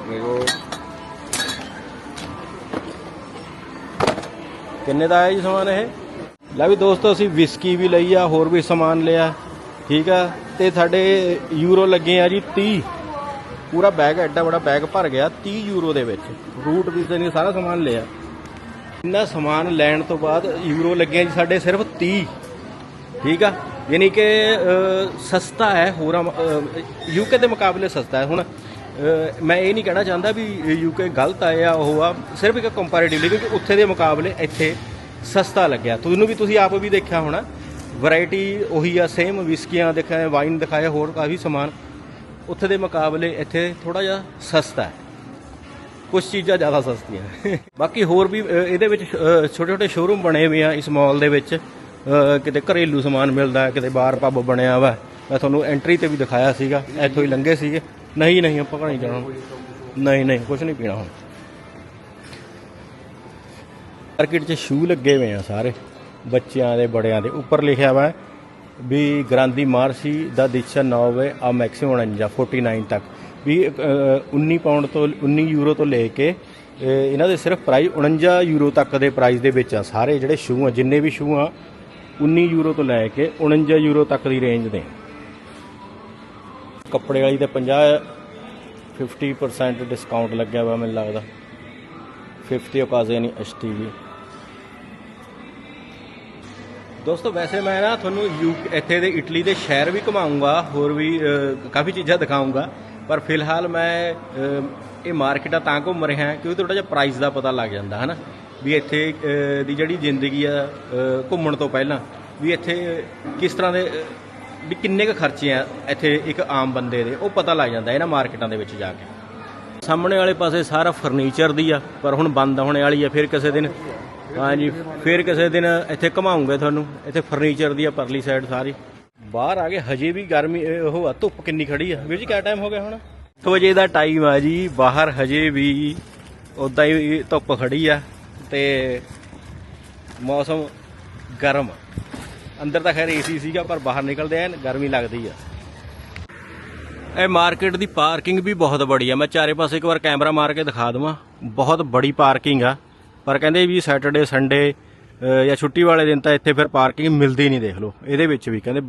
ਵੀ ਪਾਣਾ ਕਿੰਨੇ ਦਾ ਆਇਆ ਜੀ ਸਮਾਨ ਇਹ? ਲੈ ਵੀ ਦੋਸਤੋ, ਅਸੀਂ ਵਿਸਕੀ ਵੀ ਲਈ ਆ, ਹੋਰ ਵੀ ਸਮਾਨ ਲਿਆ। ਠੀਕ ਆ? ਤੇ ਸਾਡੇ ਯੂਰੋ ਲੱਗੇ ਆ ਜੀ 30 ਪੂਰਾ ਬੈਗ ਐਡਾ ਬੜਾ ਬੈਗ ਭਰ ਗਿਆ 30 ਯੂਰੋ ਦੇ ਵਿੱਚ। ਰੂਟ ਵੀ ਨੇ ਸਾਰਾ ਸਮਾਨ ਲਿਆ। ਇੰਨਾ ਸਮਾਨ ਲੈਣ ਤੋਂ ਬਾਅਦ ਯੂਰੋ ਲੱਗੇ ਜੀ, ਸਾਡੇ ਸਿਰਫ 30 ਠੀਕ ਆ? ਯਾਨੀ ਕਿ ਸਸਤਾ ਹੈ, ਹੋਰਾਂ ਯੂਕੇ ਦੇ ਮੁਕਾਬਲੇ ਸਸਤਾ ਹੈ। ਹੁਣ ਮੈਂ ਇਹ ਨਹੀਂ ਕਹਿਣਾ ਚਾਹੁੰਦਾ ਵੀ ਯੂਕੇ ਗਲਤ ਆਇਆ ਉਹ ਆ, ਸਿਰਫ ਇੱਕ ਕੰਪੈਰੀਟਿਵਲੀ ਕਿਉਂਕਿ ਉੱਥੇ ਦੇ ਮੁਕਾਬਲੇ ਇੱਥੇ ਸਸਤਾ ਲੱਗਿਆ। ਤੁਹਾਨੂੰ ਵੀ, ਤੁਸੀਂ ਆਪ ਵੀ ਦੇਖਿਆ ਹੋਣਾ ਵੈਰਾਈਟੀ ਉਹੀ ਆ ਸੇਮ ਵਿਸਕੀਆਂ ਦਿਖਾਏ ਵਾਈਨ ਦਿਖਾਏ, ਹੋਰ ਕਾਫੀ ਸਮਾਨ। ਉੱਥੇ ਦੇ ਮੁਕਾਬਲੇ ਇੱਥੇ ਥੋੜਾ ਜਿਹਾ ਸਸਤਾ ਹੈ। ਕੁਝ ਚੀਜ਼ਾਂ ਜ਼ਿਆਦਾ ਸਸਤੀਆਂ। ਬਾਕੀ ਹੋਰ ਵੀ ਇਹਦੇ ਵਿੱਚ ਛੋਟੇ ਛੋਟੇ ਸ਼ੋਰੂਮ ਬਣੇ ਹੋਏ ਆ ਇਸ ਮਾਲ ਦੇ ਵਿੱਚ। ਕਿਤੇ ਘਰੇਲੂ ਸਮਾਨ ਮਿਲਦਾ ਹੈ, ਕਿਤੇ ਬਾਰ ਪੱਬ ਬਣਿਆ ਵਾ। ਮੈਂ ਤੁਹਾਨੂੰ ਐਂਟਰੀ ਤੇ ਵੀ ਦਿਖਾਇਆ ਸੀਗਾ ਇੱਥੋਂ ਹੀ ਲੰਘੇ ਸੀਗੇ। ਨਹੀਂ ਨਹੀਂ ਆਪਾਂ ਘਰ ਨਹੀਂ ਜਾਣਾ। ਨਹੀਂ ਨਹੀਂ ਕੁਝ ਨਹੀਂ ਪੀਣਾ ਹੁਣ। ਮਾਰਕੀਟ 'ਚ ਸ਼ੂ ਲੱਗੇ ਹੋਏ ਆ ਸਾਰੇ ਬੱਚਿਆਂ ਦੇ ਬੜਿਆਂ ਦੇ। ਉੱਪਰ ਲਿਖਿਆ ਵਾ ਵੀ ਗ੍ਰਾਂਦੀ ਮਾਰਸੀ ਦਾ ਦਿਸ਼ਾ 9 ਵੇ ਆ ਮੈਕਸਿਮਮ 49 49 ਤੱਕ। ਵੀ ਅ, 19 ਪਾਉਂਡ ਤੋਂ 19 ਯੂਰੋ ਤੋਂ ਲੈ ਕੇ ਇਹਨਾਂ ਦੇ ਸਿਰਫ ਪ੍ਰਾਈਸ 49 ਯੂਰੋ ਤੱਕ ਦੇ ਪ੍ਰਾਈਸ ਦੇ ਵਿੱਚ ਆ ਸਾਰੇ ਜਿਹੜੇ ਸ਼ੂ ਆ ਜਿੰਨੇ ਵੀ ਸ਼ੂ ਆ 19 ਯੂਰੋ ਤੋਂ ਲੈ ਕੇ 49 ਯੂਰੋ ਤੱਕ ਦੀ ਰੇਂਜ ਦੇ ਕੱਪੜੇ ਵਾਲੀ ਤੇ 50 50% ਡਿਸਕਾਊਂਟ ਲੱਗਿਆ ਵਾ ਮੈਨੂੰ ਲੱਗਦਾ। 50 ਓਕਾਜ਼ਨ ਐਸਟੀਵੀ ਦੋਸਤੋ, ਵੈਸੇ ਮੈਂ ਨਾ ਤੁਹਾਨੂੰ ਯੂ ਇੱਥੇ ਦੇ ਇਟਲੀ ਦੇ ਸ਼ਹਿਰ ਵੀ ਘੁਮਾਉਂਗਾ, ਹੋਰ ਵੀ ਕਾਫੀ ਚੀਜ਼ਾਂ ਦਿਖਾਉਂਗਾ। ਪਰ ਫਿਲਹਾਲ ਮੈਂ ਇਹ ਮਾਰਕੀਟਾਂ ਤਾਂ ਘੁੰਮ ਰਿਹਾ ਕਿਉਂਕਿ ਥੋੜਾ ਜਿਹਾ ਪ੍ਰਾਈਸ ਦਾ ਪਤਾ ਲੱਗ ਜਾਂਦਾ ਹੈ ਨਾ ਵੀ ਇੱਥੇ ਦੀ ਜਿਹੜੀ ਜ਼ਿੰਦਗੀ ਆ ਘੁੰਮਣ ਤੋਂ ਪਹਿਲਾਂ ਵੀ ਇੱਥੇ ਕਿਸ ਤਰ੍ਹਾਂ ਦੇ ਵੀ ਕਿੰਨੇ ਕੁ ਖਰਚੇ ਆ ਇੱਥੇ ਇੱਕ ਆਮ ਬੰਦੇ ਦੇ, ਉਹ ਪਤਾ ਲੱਗ ਜਾਂਦਾ ਇਹਨਾਂ ਮਾਰਕੀਟਾਂ ਦੇ ਵਿੱਚ ਜਾ ਕੇ। ਸਾਹਮਣੇ ਵਾਲੇ ਪਾਸੇ ਸਾਰਾ ਫਰਨੀਚਰ ਦੀ ਆ, ਪਰ ਹੁਣ ਬੰਦ ਹੋਣੇ ਵਾਲੀ ਆ, ਫਿਰ ਕਿਸੇ ਦਿਨ, ਹਾਂਜੀ, ਫਿਰ ਕਿਸੇ ਦਿਨ ਇੱਥੇ ਘਮਾਉਂਗੇ ਤੁਹਾਨੂੰ, ਇੱਥੇ ਫਰਨੀਚਰ ਦੀ ਆ, ਪਰਲੀ ਸਾਈਡ ਸਾਰੀ। ਬਾਹਰ ਆ ਗਏ ਹਜੇ ਵੀ ਗਰਮੀ ਉਹ ਆ, ਧੁੱਪ ਕਿੰਨੀ ਖੜੀ ਆ। ਵੀਰ ਜੀ, ਕਿਆ ਟਾਈਮ ਹੋ ਗਿਆ ਹੁਣ? 1 ਵਜੇ ਦਾ ਟਾਈਮ ਆ ਜੀ, ਬਾਹਰ ਹਜੇ ਵੀ ਉਦਾਂ ਹੀ ਧੁੱਪ ਖੜੀ ਆ। ਤੇ ਮੌਸਮ ਗਰਮ। ਅੰਦਰ ਤਾਂ ਖੈਰ ਏਸੀ ਸੀਗਾ, ਪਰ ਬਾਹਰ ਨਿਕਲਦੇ ਐਨ, ਗਰਮੀ ਲੱਗਦੀ ਆ। ਇਹ ਮਾਰਕੀਟ ਦੀ ਪਾਰਕਿੰਗ ਵੀ ਬਹੁਤ ਬੜੀ ਆ। ਮੈਂ ਚਾਰੇ ਪਾਸੇ ਇੱਕ ਵਾਰ ਕੈਮਰਾ ਮਾਰ ਕੇ ਦਿਖਾ ਦਵਾਂ। ਬਹੁਤ ਬੜੀ ਪਾਰਕਿੰਗ ਆ। ਪਰ ਕਹਿੰਦੇ ਵੀ ਸੈਟਰਡੇ ਸੰਡੇ ਜਾਂ ਛੁੱਟੀ ਵਾਲੇ ਦਿਨ ਤਾਂ ਇੱਥੇ ਫਿਰ ਪਾਰਕਿੰਗ ਮਿਲਦੀ ਨਹੀਂ, ਦੇਖ ਲਓ। ਇਹਦੇ ਵਿੱਚ ਵੀ ਕਹਿੰਦੇ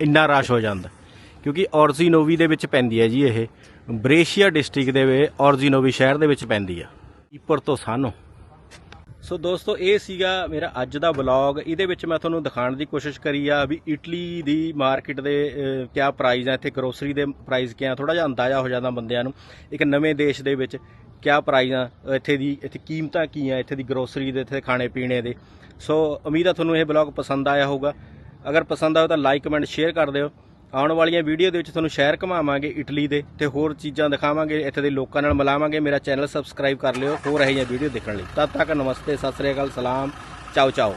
ਇੰਨਾ ਰਸ਼ ਹੋ ਜਾਂਦਾ। ਕਿਉਂਕਿ ਔਰਜ਼ੀਨੋਵੀ ਦੇ ਵਿੱਚ ਪੈਂਦੀ ਹੈ ਜੀ ਇਹ। ਬ੍ਰੇਸ਼ੀਆ ਡਿਸਟ੍ਰਿਕਟ ਦੇ ਵਿੱਚ ਔਰਜ਼ੀਨੋਵੀ ਸ਼ਹਿਰ ਦੇ ਵਿੱਚ ਪੈਂਦੀ ਆ। ਈਪਰ ਤੋਂ ਸਾਨੂੰ ਸੋ ਦੋਸਤੋ, ਇਹ ਸੀਗਾ ਮੇਰਾ ਅੱਜ ਦਾ ਵਲੌਗ। ਇਹਦੇ ਵਿੱਚ ਮੈਂ ਤੁਹਾਨੂੰ ਦਿਖਾਉਣ ਦੀ ਕੋਸ਼ਿਸ਼ ਕਰੀ ਆ ਵੀ ਇਟਲੀ ਦੀ ਮਾਰਕੀਟ ਦੇ ਕਿਆ ਪ੍ਰਾਈਸ ਆ, ਇੱਥੇ ਗਰੋਸਰੀ ਦੇ ਪ੍ਰਾਈਸ ਕਿਆ ਥੋੜਾ ਜਿਹਾ ਅੰਦਾਜ਼ਾ ਹੋ ਜਾਂਦਾ ਬੰਦਿਆਂ ਨੂੰ। ਇੱਕ ਨਵੇਂ ਦੇਸ਼ ਦੇ ਵਿੱਚ ਕਿਆ ਪ੍ਰਾਈਸ ਆ, ਇੱਥੇ ਦੀ, ਇੱਥੇ ਕੀਮਤਾਂ ਕੀ ਆ, ਇੱਥੇ ਦੀ ਗਰੋਸਰੀ ਦੇ, ਇੱਥੇ ਖਾਣੇ ਪੀਣੇ ਦੇ। ਸੋ ਉਮੀਦ ਆ ਤੁਹਾਨੂੰ ਇਹ ਵਲੌਗ ਪਸੰਦ ਆਇਆ ਹੋਊਗਾ। ਅਗਰ ਪਸੰਦ ਆਇਆ ਤਾਂ ਲਾਈਕ ਕਮੈਂਟ ਸ਼ੇਅਰ ਕਰ ਦਿਓ। ਆਉਣ ਵਾਲੀਆਂ ਵੀਡੀਓ ਦੇ ਵਿੱਚ ਤੁਹਾਨੂੰ ਸ਼ਹਿਰ ਘੁਮਾਵਾਂਗੇ, ਇਟਲੀ ਦੇ ਤੇ ਹੋਰ ਚੀਜ਼ਾਂ ਦਿਖਾਵਾਂਗੇ, ਇੱਥੇ ਦੇ ਲੋਕਾਂ ਨਾਲ ਮਿਲਾਵਾਂਗੇ। ਮੇਰਾ ਚੈਨਲ ਸਬਸਕ੍ਰਾਈਬ ਕਰ ਲਿਓ, ਹੋਰ ਇਹ ਜਿਹੀਆਂ ਵੀਡੀਓ ਦੇਖਣ ਲਈ। ਤਦ ਤੱਕ ਨਮਸਤੇ, ਸਤਿ ਸ੍ਰੀ ਅਕਾਲ, ਸਲਾਮ ਚਾਓ ਚਾਓ